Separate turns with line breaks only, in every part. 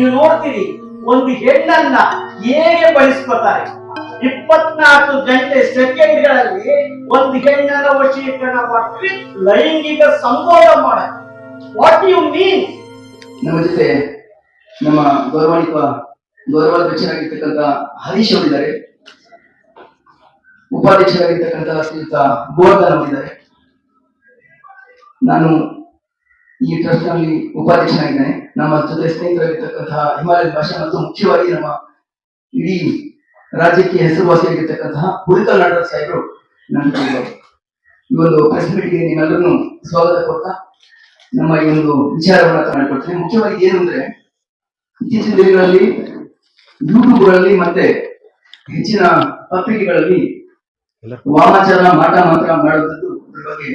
ನೀವು ನೋಡ್ತೀರಿ, ಒಂದು ಹೆಣ್ಣನ್ನ ಹೇಗೆ ಬಳಸ್ಕೊತಾರೆ? ಇಪ್ಪತ್ನಾಲ್ಕು ಗಂಟೆ ಸೆಕೆಂಡ್ಗಳಲ್ಲಿ ಒಂದು ಹೆಣ್ಣನ್ನ ವಶೀಕರಣ ಮಾಡಿ ಲೈಂಗಿಕ ಸಂಭೋಗ ಮಾಡ ವಾಟ್ ಯು ಮೀನ್
ನಮ್ಮ ಜೊತೆ ನಮ್ಮ ಗೌರವಾನ್ವಿತ ಗೌರವಾಧ್ಯಕ್ಷರಾಗಿರ್ತಕ್ಕಂಥ ಹರೀಶ್ ಅವರಿದ್ದಾರೆ. ಉಪಾಧ್ಯಕ್ಷರಾಗಿರ್ತಕ್ಕಂಥ ಶ್ರೀಯುತ ಗೋವರ್ಧನ್ ಅವರಿದ್ದಾರೆ. ನಾನು ಈ ಟ್ರಸ್ಟ್ನಲ್ಲಿ ಉಪಾಧ್ಯಕ್ಷನಾಗಿದ್ದೇನೆ. ನಮ್ಮ ಜೊತೆ ಸ್ನೇಹಿತರಾಗಿರ್ತಕ್ಕಂತಹ ಹಿಮಾಲಯ ಭಾಷೆ ಮತ್ತು ಮುಖ್ಯವಾಗಿ ನಮ್ಮ ಇಡೀ ರಾಜ್ಯಕ್ಕೆ ಹೆಸರುವಾಸಿಯಾಗಿರ್ತಕ್ಕಂತಹ ಹುರಿಕಲ್ ನಾಟಕ ಸಾಹೇಬರು ನಮಗೆ. ಈ ಒಂದು ಪ್ರೆಸ್ ನಿಮ್ಮೆಲ್ಲರನ್ನು ಸ್ವಾಗತ ಕೊಡ್ತಾ ನಮ್ಮ ಈ ಒಂದು ವಿಚಾರವನ್ನು ಮಾಡಿಕೊಡ್ತೀನಿ ಮುಖ್ಯವಾಗಿ ಏನು ಅಂದ್ರೆ, ಇತ್ತೀಚಿನ ದಿನಗಳಲ್ಲಿ ಯೂಟ್ಯೂಬ್ಗಳಲ್ಲಿ ಮತ್ತೆ ಹೆಚ್ಚಿನ ಪತ್ರಿಕೆಗಳಲ್ಲಿ ವಾಮಾಚಾರ, ಮಾಟ ಮಾತ್ರ ಮಾಡುವಂಥದ್ದು ಬಗ್ಗೆ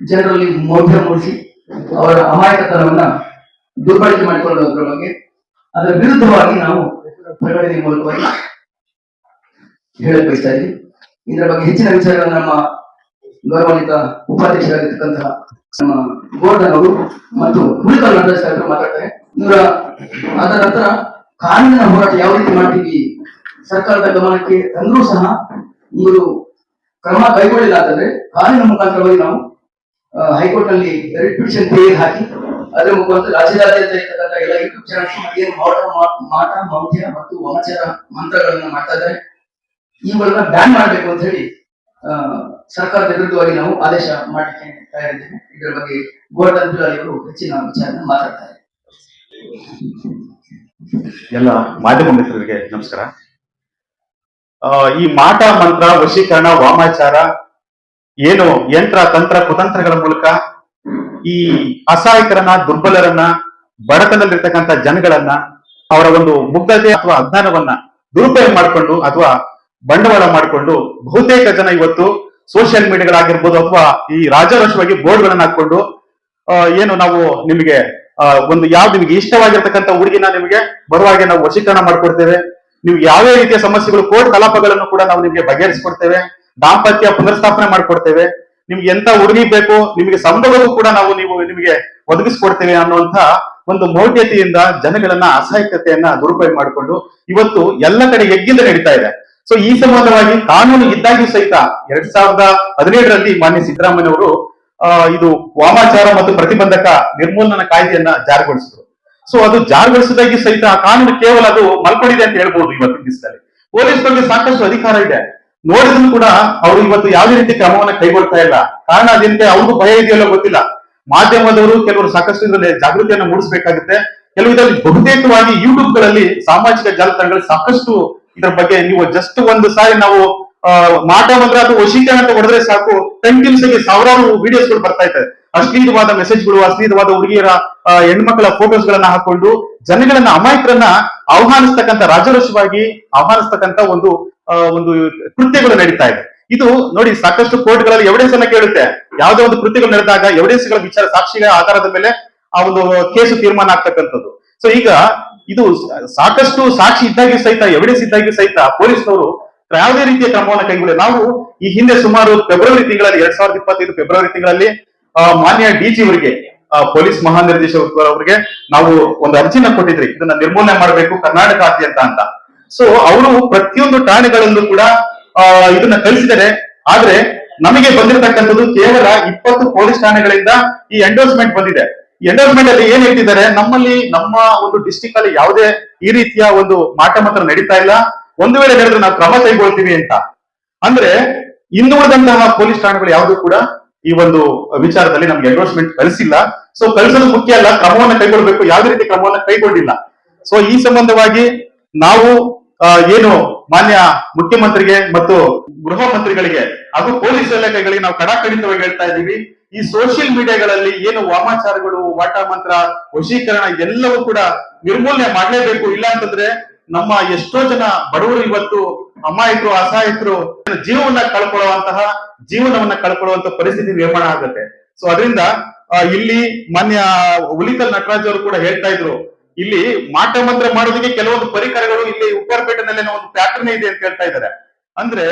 ಜನರಲ್ಲಿ ಮೌಢ್ಯ ಮೂಡಿಸಿ ಅವರ ಅಮಾಯಕತನವನ್ನ ದುರ್ಬಳಕೆ ಮಾಡಿಕೊಳ್ಳುವುದರ ಬಗ್ಗೆ, ಅದರ ವಿರುದ್ಧವಾಗಿ ನಾವು ಪ್ರಕಟಣೆ ಮೂಲಕವಾಗಿ ಹೇಳಕ್ ಬಯಸ್ತಾ ಇದ್ದೀವಿ. ಇದರ ಬಗ್ಗೆ ಹೆಚ್ಚಿನ ವಿಚಾರಗಳನ್ನು ನಮ್ಮ ಗೌರವಾನ್ವಿತ ಉಪಾಧ್ಯಕ್ಷರಾಗಿರ್ತಕ್ಕಂತಹ ನಮ್ಮ ಗೋರ್ಧನ್ ಅವರು ಮತ್ತು ಉಳಿದ ಸಾಹೇಬರು ಮಾತಾಡ್ತಾರೆ. ಇವರ ಅದ ನಂತರ ಕಾನೂನಿನ ಹೋರಾಟ ಯಾವ ರೀತಿ ಮಾಡ್ತೀವಿ, ಸರ್ಕಾರದ ಗಮನಕ್ಕೆ ತಂದರೂ ಸಹ ಇವರು ಕ್ರಮ ಕೈಗೊಳ್ಳಿಲ್ಲ ಆದರೆ ಕಾನೂನಿನ ಮುಖಾಂತರವಾಗಿ ನಾವು ಹೈಕೋರ್ಟ್ನಲ್ಲಿ ರಿಟ್ ಹಾಕಿ, ಅದರ ಮುಖಾಂತರ ರಾಜ್ಯದಾದ್ಯಂತ ಎಲ್ಲ ಯೂಟ್ಯೂಬ್ ಮಾಟ, ಮೌಢ್ಯ ಮತ್ತು ವಮಚಾರ ಮಂತ್ರಗಳನ್ನ ಮಾಡ್ತಾ ಇದ್ದಾರೆ. ಇವುಗಳನ್ನ ಬ್ಯಾನ್ ಮಾಡಬೇಕು ಅಂತ ಹೇಳಿ ಸರ್ಕಾರದ ವಿರುದ್ಧವಾಗಿ ನಾವು ಆದೇಶ ಮಾಡಲಿಕ್ಕೆ ತಯಾರಿದ್ದೇವೆ. ಇದರ ಬಗ್ಗೆ ಬಿಲಾಲ್ ಅವರು ಹೆಚ್ಚಿನ ವಿಚಾರನ ಮಾತಾಡ್ತಾರೆ.
ಎಲ್ಲ ಮಾಧ್ಯಮ ಮಿತ್ರರಿಗೆ ನಮಸ್ಕಾರ ಈ ಮಾಟ, ಮಂತ್ರ, ವಶೀಕರಣ, ವಾಮಾಚಾರ ಏನು ಯಂತ್ರ, ತಂತ್ರ, ಕುತಂತ್ರಗಳ ಮೂಲಕ ಈ ಅಸಹಾಯಕರನ್ನ, ದುರ್ಬಲರನ್ನ, ಬಡತನದಲ್ಲಿರ್ತಕ್ಕಂಥ ಜನಗಳನ್ನ ಅವರ ಒಂದು ಮುಗ್ಧತೆ ಅಥವಾ ಅಜ್ಞಾನವನ್ನ ದುರುಪಯೋಗ ಮಾಡಿಕೊಂಡು ಅಥವಾ ಬಂಡವಾಳ ಮಾಡಿಕೊಂಡು ಬಹುತೇಕ ಜನ ಇವತ್ತು ಸೋಷಿಯಲ್ ಮೀಡಿಯಾಗಳಾಗಿರ್ಬೋದು ಅಥವಾ ಈ ರಾಜಾರೋಷವಾಗಿ ಬೋರ್ಡ್ಗಳನ್ನ ಹಾಕೊಂಡು ಏನು ನಾವು ನಿಮಗೆ ಒಂದು ಯಾವ ನಿಮಗೆ ಇಷ್ಟವಾಗಿರ್ತಕ್ಕಂಥ ಹುಡುಗಿನ ನಿಮಗೆ ಬರುವಾಗೆ ನಾವು ವಶೀಕರಣ ಮಾಡ್ಕೊಡ್ತೇವೆ. ನೀವು ಯಾವ ರೀತಿಯ ಸಮಸ್ಯೆಗಳು, ಕೋರ್ಟ್ ಕಲಾಪಗಳನ್ನು ಕೂಡ ನಾವು ನಿಮಗೆ ಬಗೆಹರಿಸ್ಕೊಡ್ತೇವೆ. ದಾಂಪತ್ಯ ಪುನರ್ಸ್ಥಾಪನೆ ಮಾಡಿಕೊಡ್ತೇವೆ. ನಿಮ್ಗೆ ಎಂತ ಹುಡುಗಿ ಬೇಕು, ನಿಮಗೆ ಸಂಬಳವೂ ಕೂಡ ನಾವು ನೀವು ನಿಮಗೆ ಒದಗಿಸ್ಕೊಡ್ತೇವೆ ಅನ್ನುವಂತ ಒಂದು ಮೌಢ್ಯತೆಯಿಂದ ಜನಗಳನ್ನ ಅಸಹಾಯಕತೆಯನ್ನ ದುರುಪಯೋಗ ಮಾಡಿಕೊಂಡು ಇವತ್ತು ಎಲ್ಲ ಕಡೆ ಎಗ್ಗಿಂದ ನಡೀತಾ ಇದೆ. ಸೊ ಈ ಸಂಬಂಧವಾಗಿ ಕಾನೂನು ಇದ್ದಾಗ್ಯೂ ಸಹಿತ ಎರಡ್ ಸಾವಿರದ ಹದಿನೇಳರಲ್ಲಿ ಮಾನ್ಯ ಸಿದ್ದರಾಮಯ್ಯ ಅವರು ಇದು ವಾಮಾಚಾರ ಮತ್ತು ಪ್ರತಿಬಂಧಕ ನಿರ್ಮೂಲನಾ ಕಾಯ್ದೆಯನ್ನ ಜಾರಿಗೊಳಿಸಿದ್ರು. ಸೊ ಅದು ಜಾರಿಗೊಳಿಸಿದಾಗಿ ಸಹಿತ ಆ ಕಾನೂನು ಕೇವಲ ಅದು ಮಲ್ಪಡಿದೆ ಅಂತ ಹೇಳ್ಬೋದು ಇವತ್ತಿನ ದಿವಸದಲ್ಲಿ. ಬಗ್ಗೆ ಸಾಕಷ್ಟು ಅಧಿಕಾರ ಇದೆ. ನೋಡಿದ್ರು ಕೂಡ ಅವರು ಇವತ್ತು ಯಾವುದೇ ರೀತಿ ಕ್ರಮವನ್ನ ಕೈಗೊಳ್ತಾ ಇಲ್ಲ. ಕಾರಣ ಅದೇನಂತೆ ಅವ್ರಿಗೂ ಭಯ ಇದೆಯಲ್ಲೋ ಗೊತ್ತಿಲ್ಲ. ಮಾಧ್ಯಮದವರು ಕೆಲವರು ಸಾಕಷ್ಟು ಇದರಲ್ಲಿ ಜಾಗೃತಿಯನ್ನು ಮೂಡಿಸಬೇಕಾಗುತ್ತೆ. ಕೆಲವು ಇದರಲ್ಲಿ ಬಹುತೇಕವಾಗಿ ಯೂಟ್ಯೂಬ್ಗಳಲ್ಲಿ ಸಾಮಾಜಿಕ ಜಾಲತಾಣಗಳಲ್ಲಿ ಸಾಕಷ್ಟು ಇದರ ಬಗ್ಗೆ ನೀವು ಜಸ್ಟ್ ಒಂದು ಸಾರಿ ನಾವು ಮಾಟ ಬಂದ್ರೆ ಅಥವಾ ವಶೀಕರಣ ಅಂತ ಹೊಡೆದ್ರೆ ಸಾಕು. ಕಂಟಿನ್ಯೂಸ್ ಆಗಿ ಸಾವಿರಾರು ವಿಡಿಯೋಸ್ಗಳು ಬರ್ತಾ ಇದ್ದಾರೆ ಅಶ್ಲೀಲವಾದ ಮೆಸೇಜ್ಗಳು ಅಶ್ಲೀಲವಾದ ಹುಡುಗಿಯರ ಹೆಣ್ಮಕ್ಳ ಫೋಟೋಸ್ ಗಳನ್ನ ಹಾಕೊಂಡು ಜನಗಳನ್ನ ಅಮಾಯಕರನ್ನ ಆಹ್ವಾನಿಸ್ತಕ್ಕಂಥ ರಾಜರೋಷವಾಗಿ ಆಹ್ವಾನಿಸ್ತಕ್ಕಂಥ ಒಂದು ಒಂದು ಕೃತ್ಯಗಳು ನಡೀತಾ ಇದೆ. ಇದು ನೋಡಿ ಸಾಕಷ್ಟು ಕೋರ್ಟ್ಗಳಲ್ಲಿ ಎವಿಡೆನ್ಸ್ ಅನ್ನ ಕೇಳುತ್ತೆ. ಯಾವುದೇ ಒಂದು ಕೃತ್ಯಗಳು ನಡೆದಾಗ ಎವಿಡೆನ್ಸ್ಗಳ ವಿಚಾರ, ಸಾಕ್ಷಿಗಳ ಆಧಾರದ ಮೇಲೆ ಆ ಒಂದು ಕೇಸು ತೀರ್ಮಾನ ಆಗ್ತಕ್ಕಂಥದ್ದು. ಸೊ ಈಗ ಇದು ಸಾಕಷ್ಟು ಸಾಕ್ಷಿ ಇದ್ದಾಗ ಸಹಿತ ಎವಿಡೆನ್ಸ್ ಇದ್ದಾಗ ಸಹಿತ ಪೊಲೀಸ್ನವರು ಯಾವುದೇ ರೀತಿಯ ಕ್ರಮವನ್ನು ಕೈಗೊಳ್ಳಿ. ನಾವು ಈ ಹಿಂದೆ ಸುಮಾರು ಫೆಬ್ರವರಿ ತಿಂಗಳಲ್ಲಿ, ಎರಡ್ ಸಾವಿರದ ಇಪ್ಪತ್ತೈದು ಫೆಬ್ರವರಿ ತಿಂಗಳಲ್ಲಿ ಮಾನ್ಯ ಡಿಜಿ ಅವರಿಗೆ ಪೊಲೀಸ್ ಮಹಾನಿರ್ದೇಶಕ ಅವರಿಗೆ ನಾವು ಒಂದು ಅರ್ಜಿನ ಕೊಟ್ಟಿದ್ರಿ. ಇದನ್ನ ನಿರ್ಮೂಲನೆ ಮಾಡಬೇಕು ಕರ್ನಾಟಕಾದ್ಯಂತ ಅಂತ. ಸೊ ಅವರು ಪ್ರತಿಯೊಂದು ಠಾಣೆಗಳಲ್ಲೂ ಕೂಡ ಇದನ್ನ ಕಲಿಸಿದರೆ ಆದ್ರೆ, ನಮಗೆ ಬಂದಿರತಕ್ಕಂಥದ್ದು ಕೇವಲ ಇಪ್ಪತ್ತು ಪೊಲೀಸ್ ಠಾಣೆಗಳಿಂದ ಈ ಎಂಡೋರ್ಸ್ಮೆಂಟ್ ಬಂದಿದೆ. ಈ ಎಂಡೋರ್ಸ್ಮೆಂಟ್ ಅಲ್ಲಿ ಏನ್ ಹೇಳ್ತಿದ್ದಾರೆ? ನಮ್ಮಲ್ಲಿ, ನಮ್ಮ ಒಂದು ಡಿಸ್ಟಿಕ್ ಅಲ್ಲಿ ಯಾವುದೇ ಈ ರೀತಿಯ ಒಂದು ಮಾಟ ಮಾತ್ರ ನಡೀತಾ ಇಲ್ಲ. ಒಂದು ವೇಳೆ ನಡೆದ್ರೆ ನಾವು ಕ್ರಮ ಕೈಗೊಳ್ತೀವಿ ಅಂತ. ಅಂದ್ರೆ ಹಿಂದುಳಿದಂತಹ ಪೊಲೀಸ್ ಠಾಣೆಗಳು ಯಾವುದು ಕೂಡ ಈ ಒಂದು ವಿಚಾರದಲ್ಲಿ ನಮ್ಗೆ ಎಂಡೋರ್ಸ್ಮೆಂಟ್ ಕಲಿಸಿಲ್ಲ ಸೊ ಕಲಿಸೋದು ಮುಖ್ಯ ಅಲ್ಲ, ಕ್ರಮವನ್ನ ಕೈಗೊಳ್ಬೇಕು. ಯಾವುದೇ ರೀತಿ ಕ್ರಮವನ್ನ ಕೈಗೊಂಡಿಲ್ಲ. ಸೊ ಈ ಸಂಬಂಧವಾಗಿ ನಾವು ಏನು ಮಾನ್ಯ ಮುಖ್ಯಮಂತ್ರಿಗೆ ಮತ್ತು ಗೃಹ ಮಂತ್ರಿಗಳಿಗೆ ಹಾಗೂ ಪೊಲೀಸ್ ಇಲಾಖೆಗಳಿಗೆ ನಾವು ಕಡಾಖಂಡಿತವಾಗಿ ಹೇಳ್ತಾ ಇದ್ದೀವಿ. ಈ ಸೋಷಿಯಲ್ ಮೀಡಿಯಾಗಳಲ್ಲಿ ಏನು ವಾಮಾಚಾರಗಳು, ವಾಟ ಮಂತ್ರ, ವಶೀಕರಣ ಎಲ್ಲವೂ ಕೂಡ ನಿರ್ಮೂಲನೆ ಮಾಡಲೇಬೇಕು. ಇಲ್ಲ ಅಂತಂದ್ರೆ ನಮ್ಮ ಎಷ್ಟೋ ಜನ ಬಡವರು ಇವತ್ತು ಅಮಾಯಕರು, ಅಸಹಾಯಕರು ಜೀವವನ್ನ ಕಳ್ಕೊಳ್ಳುವಂತಹ, ಜೀವನವನ್ನ ಕಳ್ಕೊಳ್ಳುವಂತ ಪರಿಸ್ಥಿತಿ ನಿರ್ಮಾಣ ಆಗುತ್ತೆ. ಸೊ ಅದರಿಂದ ಇಲ್ಲಿ ಮಾನ್ಯ ಹುಲಿಕಲ್ ನಟರಾಜ್ ಅವರು ಕೂಡ ಹೇಳ್ತಾ ಇದ್ರು. ಇಲ್ಲಿ ಮಾಟ ಮಂತ್ರ ಮಾಡೋದಕ್ಕೆ ಕೆಲವೊಂದು ಪರಿಕರಗಳು ಇಲ್ಲಿ ಉಪ್ಪರಪೇಟೆನಲ್ಲಿ ಒಂದು ಪ್ಯಾಟರ್ನ್ ಇದೆ ಅಂತ ಹೇಳ್ತಾ ಇದ್ದಾರೆ. ಅಂದ್ರೆ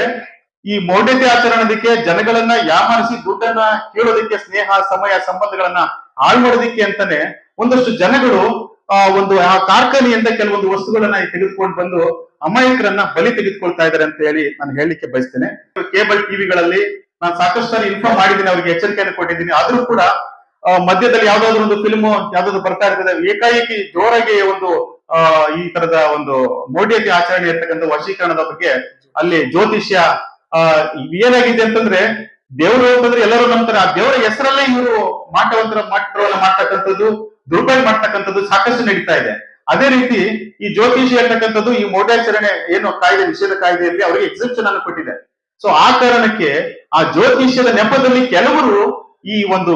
ಈ ಮೌಢ್ಯತೆ ಆಚರಣದಕ್ಕೆ ಜನಗಳನ್ನ ಯಾಮಾರಿಸಿ ದುಡ್ಡನ್ನ ಕೇಳೋದಕ್ಕೆ ಸ್ನೇಹ, ಸಮಯ, ಸಂಬಂಧಗಳನ್ನ ಹಾಳು ಮಾಡೋದಕ್ಕೆ ಅಂತಾನೆ ಒಂದಷ್ಟು ಜನಗಳು, ಆ, ಒಂದು ಆ ಕಾರ್ಖಾನೆಯಿಂದ ಕೆಲವೊಂದು ವಸ್ತುಗಳನ್ನ ತೆಗೆದುಕೊಂಡು ಬಂದು ಅಮಾಯಕರನ್ನ ಬಲಿ ತೆಗೆದುಕೊಳ್ತಾ ಇದ್ದಾರೆ ಅಂತ ಹೇಳಿ ನಾನು ಹೇಳಲಿಕ್ಕೆ ಬಯಸ್ತೇನೆ. ಕೇಬಲ್ ಟಿವಿಗಳಲ್ಲಿ ನಾನು ಸಾಕಷ್ಟು ಸಾರಿ ಇನ್ಫಾರ್ಮ್ ಮಾಡಿದ್ದೀನಿ, ಅವ್ರಿಗೆ ಎಚ್ಚರಿಕೆಯನ್ನು ಕೊಟ್ಟಿದ್ದೀನಿ. ಆದ್ರೂ ಕೂಡ ಮಧ್ಯದಲ್ಲಿ ಯಾವ್ದಾದ್ರು ಒಂದು ಫಿಲ್ಮ್ ಯಾವ್ದಾದ್ರು ಬರ್ತಾ ಇರ್ತದೆ, ಏಕಾಏಕಿ ಜೋರಾಗಿ ಒಂದು ಈ ತರದ ಒಂದು ಮೋಡಿಯಲ್ಲಿ ಆಚರಣೆ ಇರ್ತಕ್ಕಂಥ ವಶೀಕರಣದ ಬಗ್ಗೆ ಅಲ್ಲಿ ಜ್ಯೋತಿಷ್ಯ ಏನಾಗಿದೆ ಅಂತಂದ್ರೆ ದೇವರು ಅಂತಂದ್ರೆ ಎಲ್ಲರೂ ನಂಬ್ತಾರೆ. ಆ ದೇವರ ಹೆಸರಲ್ಲೇ ಇವರು ಮಾಟವಂತರ ಮಾಟವನ್ನ ಮಾಡ್ತಕ್ಕಂಥದ್ದು, ದುರುಪಯೋಗ ಮಾಡ್ತಕ್ಕಂಥದ್ದು ಸಾಕಷ್ಟು ನಡೀತಾ ಇದೆ. ಅದೇ ರೀತಿ ಈ ಜ್ಯೋತಿಷಿ ಅಂತಕ್ಕಂಥದ್ದು ಈ ಮೋಡಾಚರಣೆ ಏನು ಕಾಯ್ದೆ, ನಿಷೇಧ ಕಾಯ್ದೆಯಲ್ಲಿ ಅವರಿಗೆ ಎಕ್ಸೆಪ್ಷನ್ ಅನ್ನು ಕೊಟ್ಟಿದೆ. ಸೊ ಆ ಕಾರಣಕ್ಕೆ ಆ ಜ್ಯೋತಿಷ್ಯದ ನೆಪದಲ್ಲಿ ಕೆಲವರು ಈ ಒಂದು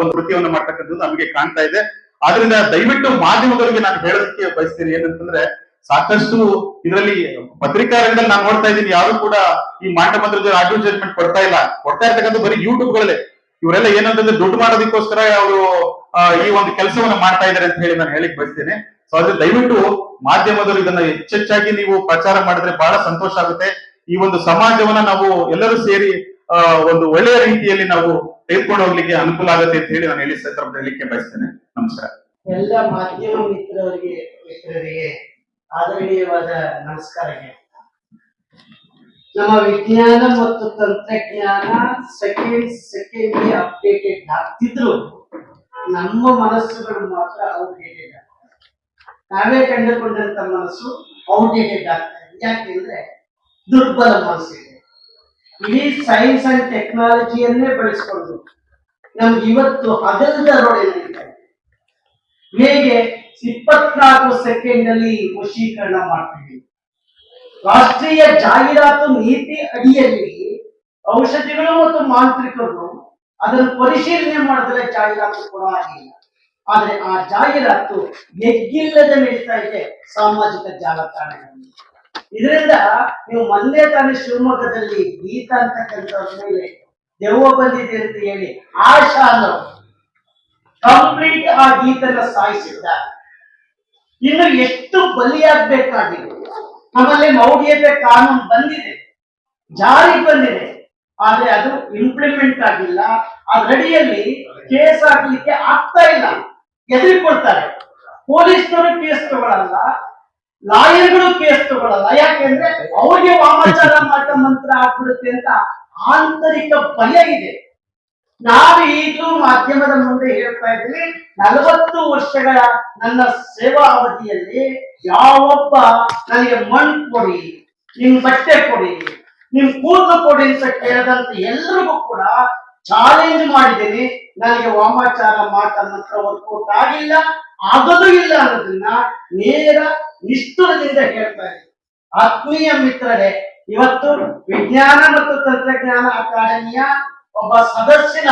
ಒಂದು ವೃತ್ತಿಯನ್ನು ಮಾಡ್ತಕ್ಕಂಥದ್ದು ನಮಗೆ ಕಾಣ್ತಾ ಇದೆ. ಆದ್ರಿಂದ ದಯವಿಟ್ಟು ಮಾಧ್ಯಮದವರಿಗೆ ನಾನು ಹೇಳೋದಕ್ಕೆ ಬಯಸ್ತೀನಿ ಏನಂತಂದ್ರೆ ಸಾಕಷ್ಟು ಇದರಲ್ಲಿ ಪತ್ರಿಕಾ ರಂಗದಲ್ಲಿ ನಾನು ನೋಡ್ತಾ ಇದ್ದೀನಿ, ಯಾರು ಕೂಡ ಈ ಮಾಟ ಮಂತ್ರ ಅಡ್ವರ್ಟೈಸ್ಮೆಂಟ್ ಕೊಡ್ತಾ ಇಲ್ಲ. ಕೊಡ್ತಾ ಇರ್ತಕ್ಕಂಥ ಬರೀ ಯೂಟ್ಯೂಬ್ ಗಳಲ್ಲೇ ಇವರೆಲ್ಲ ಏನಂತಂದ್ರೆ ದುಡ್ಡು ಮಾಡೋದಕ್ಕೋಸ್ಕರ ಅವರು ಈ ಒಂದು ಕೆಲಸವನ್ನ ಮಾಡ್ತಾ ಇದ್ದಾರೆ ಅಂತ ಹೇಳಿ ನಾನು ಹೇಳಿಕ್ ಬಯಸ್ತೇನೆ. ಸೊ ಅದ್ರ ದಯವಿಟ್ಟು ಮಾಧ್ಯಮದವರು ಇದನ್ನ ಹೆಚ್ಚೆಚ್ಚಾಗಿ ನೀವು ಪ್ರಚಾರ ಮಾಡಿದ್ರೆ ಬಹಳ ಸಂತೋಷ ಆಗುತ್ತೆ. ಈ ಒಂದು ಸಮಾಜವನ್ನ ನಾವು ಎಲ್ಲರೂ ಸೇರಿ ಒಂದು ಒಳ್ಳೆಯ ರೀತಿಯಲ್ಲಿ ನಾವು ತೆಗೆದುಕೊಂಡು ಹೋಗ್ಲಿಕ್ಕೆ ಅನುಕೂಲ ಆಗುತ್ತೆ ಅಂತ ಹೇಳಿ ನಾನು ಹೇಳಿ ಸಂದರ್ಭದಲ್ಲಿ ಹೇಳಲಿಕ್ಕೆ ಬಯಸ್ತೇನೆ. ನಮಸ್ಕಾರ.
ಎಲ್ಲ ಮಾಧ್ಯಮ ಮಿತ್ರರಿಗೆ ಮಿತ್ರರಿಗೆ ಆದರಣೀಯವಾದ ನಮಸ್ಕಾರಗಳು. ನಮ್ಮ ವಿಜ್ಞಾನ ಮತ್ತು ತಂತ್ರಜ್ಞಾನ ಸೆಕೆಂಡ್ ಸೆಕೆಂಡ್ ಅಪ್ಡೇಟೆಡ್ ಆಗ್ತಿದ್ರು, ನಮ್ಮ ಮನಸ್ಸುಗಳು ಮಾತ್ರ ಔಟ್ಡೇಟೆಡ್ ನಾವೇ ಕಂಡುಕೊಂಡಂತ ಮನಸ್ಸು ಔಟ್ಡೇಟೆಡ್ ಆಗ್ತಾ ಇದೆ ಯಾಕೆಂದ್ರೆ ದುರ್ಬಲ ಮನಸ್ಸಿದೆ. ಇಡೀ ಸೈನ್ಸ್ ಅಂಡ್ ಟೆಕ್ನಾಲಜಿಯನ್ನೇ ಬೆಳೆಸ್ಕೊಂಡು ನಮ್ಗೆ ಇವತ್ತು ಹಗಲದ ರೋಡ್ ಹೇಗೆ ಇಪ್ಪತ್ನಾಲ್ಕು ಸೆಕೆಂಡ್ ಅಲ್ಲಿ ವಶೀಕರಣ ಮಾಡ್ತೀವಿ. ರಾಷ್ಟ್ರೀಯ ಜಾಹೀರಾತು ನೀತಿ ಅಡಿಯಲ್ಲಿ ಔಷಧಿಗಳು ಮತ್ತು ಮಾಂತ್ರಿಕರು ಅದನ್ನು ಪರಿಶೀಲನೆ ಮಾಡಿದ್ರೆ ಜಾಹೀರಾತು ಕೂಡ ಆಗಿಲ್ಲ. ಆದ್ರೆ ಆ ಜಾಹೀರಾತು ಎಗ್ಗಿಲ್ಲದೆ ನಡೀತಾ ಇದೆ ಸಾಮಾಜಿಕ ಜಾಲತಾಣಗಳಲ್ಲಿ. ಇದರಿಂದ ನೀವು ಮೊನ್ನೆ ತಾನೇ ಶಿವಮೊಗ್ಗದಲ್ಲಿ ಗೀತ ಅಂತಕ್ಕಂಥವ್ರ ಮೇಲೆ ದೆವ್ವ ಬಂದಿದೆ ಅಂತ ಹೇಳಿ ಆಶಾ ಅನ್ನೋರು ಕಂಪ್ಲೀಟ್ ಆ ಗೀತನ ಸಾಯಿಸಿದ್ದ. ಇನ್ನು ಎಷ್ಟು ಬಲಿಯಾಗಬೇಕಾಗಿದೆ? ನಮ್ಮಲ್ಲಿ ಮೌಢ್ಯತೆ ಕಾನೂನು ಬಂದಿದೆ, ಜಾರಿ ಬಂದಿದೆ, ಆದ್ರೆ ಅದು ಇಂಪ್ಲಿಮೆಂಟ್ ಆಗಿಲ್ಲ. ಅದರಡಿಯಲ್ಲಿ ಕೇಸ್ ಹಾಕ್ಲಿಕ್ಕೆ ಆಗ್ತಾ ಇಲ್ಲ. ಎದುರಿಕೊಳ್ತಾರೆ. ಪೊಲೀಸ್ನವರು ಕೇಸ್ ತಗೊಳಲ್ಲ. ಲಾಯರ್ಗಳು ಕೇಸ್ ತಗೊಳಲ್ಲ. ಯಾಕೆಂದ್ರೆ ಅವ್ರಿಗೆ ವಾಮಾಚಾರ ಮಾಟ ಮಂತ್ರ ಆಗ್ಬಿಡುತ್ತೆ ಅಂತ ಆಂತರಿಕ ಭಯ ಇದೆ. ನಾವು ಈಗಲೂ ಮಾಧ್ಯಮದ ಮುಂದೆ ಹೇಳ್ತಾ ಇದ್ದೀವಿ ನಲವತ್ತು ವರ್ಷಗಳ ನನ್ನ ಸೇವಾ ಅವಧಿಯಲ್ಲಿ ಯಾವೊಬ್ಬ ನನಗೆ ಮಣ್ ಕೊಡಿ ನಿಮ್ ಬಟ್ಟೆ ಕೊಡಿ ನಿಮ್ ಕೂದಲು ಕೊಡಿ ಅಂತ ಕೇಳದಂತ ಎಲ್ರಿಗೂ ಕೂಡ ಚಾಲೆಂಜ್ ಮಾಡಿದ್ದೀನಿ. ನನಗೆ ವಾಮಾಚಾರ ಮಾಟ ಮಂತ್ರ ಆಗಿಲ್ಲ ಆಗೋದು ಇಲ್ಲ ಅನ್ನೋದನ್ನ ನೇರ ನಿಷ್ಠುರದಿಂದ ಹೇಳ್ತಾ ಇದೆ ಆತ್ಮೀಯ ಮಿತ್ರರೇ ಇವತ್ತು ವಿಜ್ಞಾನ ಮತ್ತು ತಂತ್ರಜ್ಞಾನ ಅಕಾಡೆಮಿಯ ಒಬ್ಬ ಸದಸ್ಯನ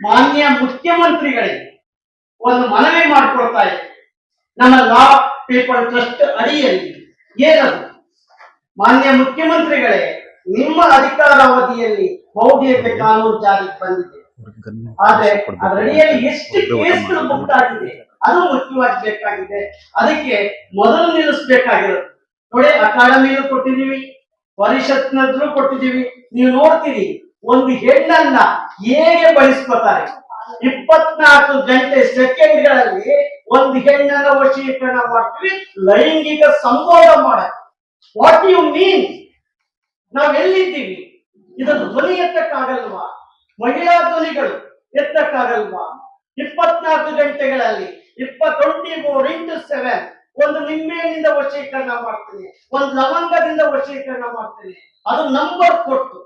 ಮಾನ್ಯ ಮುಖ್ಯಮಂತ್ರಿಗಳಿಗೆ ಒಂದು ಮನವಿ ಮಾಡ್ಕೊಳ್ತಾ ಇದೆ ನಮ್ಮ ಲಾ ಪೀಪಲ್ ಟ್ರಸ್ಟ್ ಅಡಿಯಲ್ಲಿ ಏನದು? ಮಾನ್ಯ ಮುಖ್ಯಮಂತ್ರಿಗಳೇ ನಿಮ್ಮ ಅಧಿಕಾರಾವಧಿಯಲ್ಲಿ ಮೌಢ್ಯತೆ ಕಾನೂನು ಜಾರಿಗೆ ಬಂದಿದೆ. ಆದ್ರೆ ಅದರಡಿಯಲ್ಲಿ ಎಷ್ಟು ಕೇಸ್ಗಳು ಮುಕ್ತಾಗಿದೆ? ಅದು ಮುಖ್ಯವಾಗಿ ಬೇಕಾಗಿದೆ. ಅದಕ್ಕೆ ಮೊದಲು ನಿಲ್ಲಿಸಬೇಕಾಗಿರೋದು. ನೋಡಿ ಅಕಾಡೆಮಿನೂ ಕೊಟ್ಟಿದ್ದೀವಿ ಪರಿಷತ್ನದ್ರು ಕೊಟ್ಟಿದ್ದೀವಿ. ನೀವು ನೋಡ್ತೀರಿ, ಒಂದು ಹೆಣ್ಣನ್ನ ಹೇಗೆ ಬಳಸ್ಕೋತಾರೆ? ಇಪ್ಪತ್ನಾಲ್ಕು ಗಂಟೆ ಸೆಕೆಂಡ್ಗಳಲ್ಲಿ ಒಂದು ಹೆಣ್ಣನ್ನ ವಶೀಕರಣ ಮಾಡ್ತೀವಿ, ಲೈಂಗಿಕ ಸಂಬೋಧ ಮಾಡಕ್ಕೆ ವಾಟ್ ಯು ಮೀನ್ ನಾವೆಲ್ಲಿದ್ದೀವಿ ಇದನ್ನು ಧ್ವನಿ ಎತ್ತಕ್ಕಾಗಲ್ವಾ? ಮಹಿಳಾ ಧ್ವನಿಗಳು ಎತ್ತಕ್ಕಾಗಲ್ವಾ? ಇಪ್ಪತ್ನಾಲ್ಕು ಗಂಟೆಗಳಲ್ಲಿ ಇಪ್ಪ ಟ್ವೆಂಟಿ ಇಂಟು ಸೆವೆನ್. ಒಂದು ನಿಂಬೆಹಣ್ಣಿಂದ ವಶೀಕರಣ ಮಾಡ್ತೀನಿ. ಒಂದು ಲವಂಗದಿಂದ ವಶೀಕರಣ ಮಾಡ್ತೀನಿ. ಅದು ನಂಬರ್ ಕೊಟ್ಟು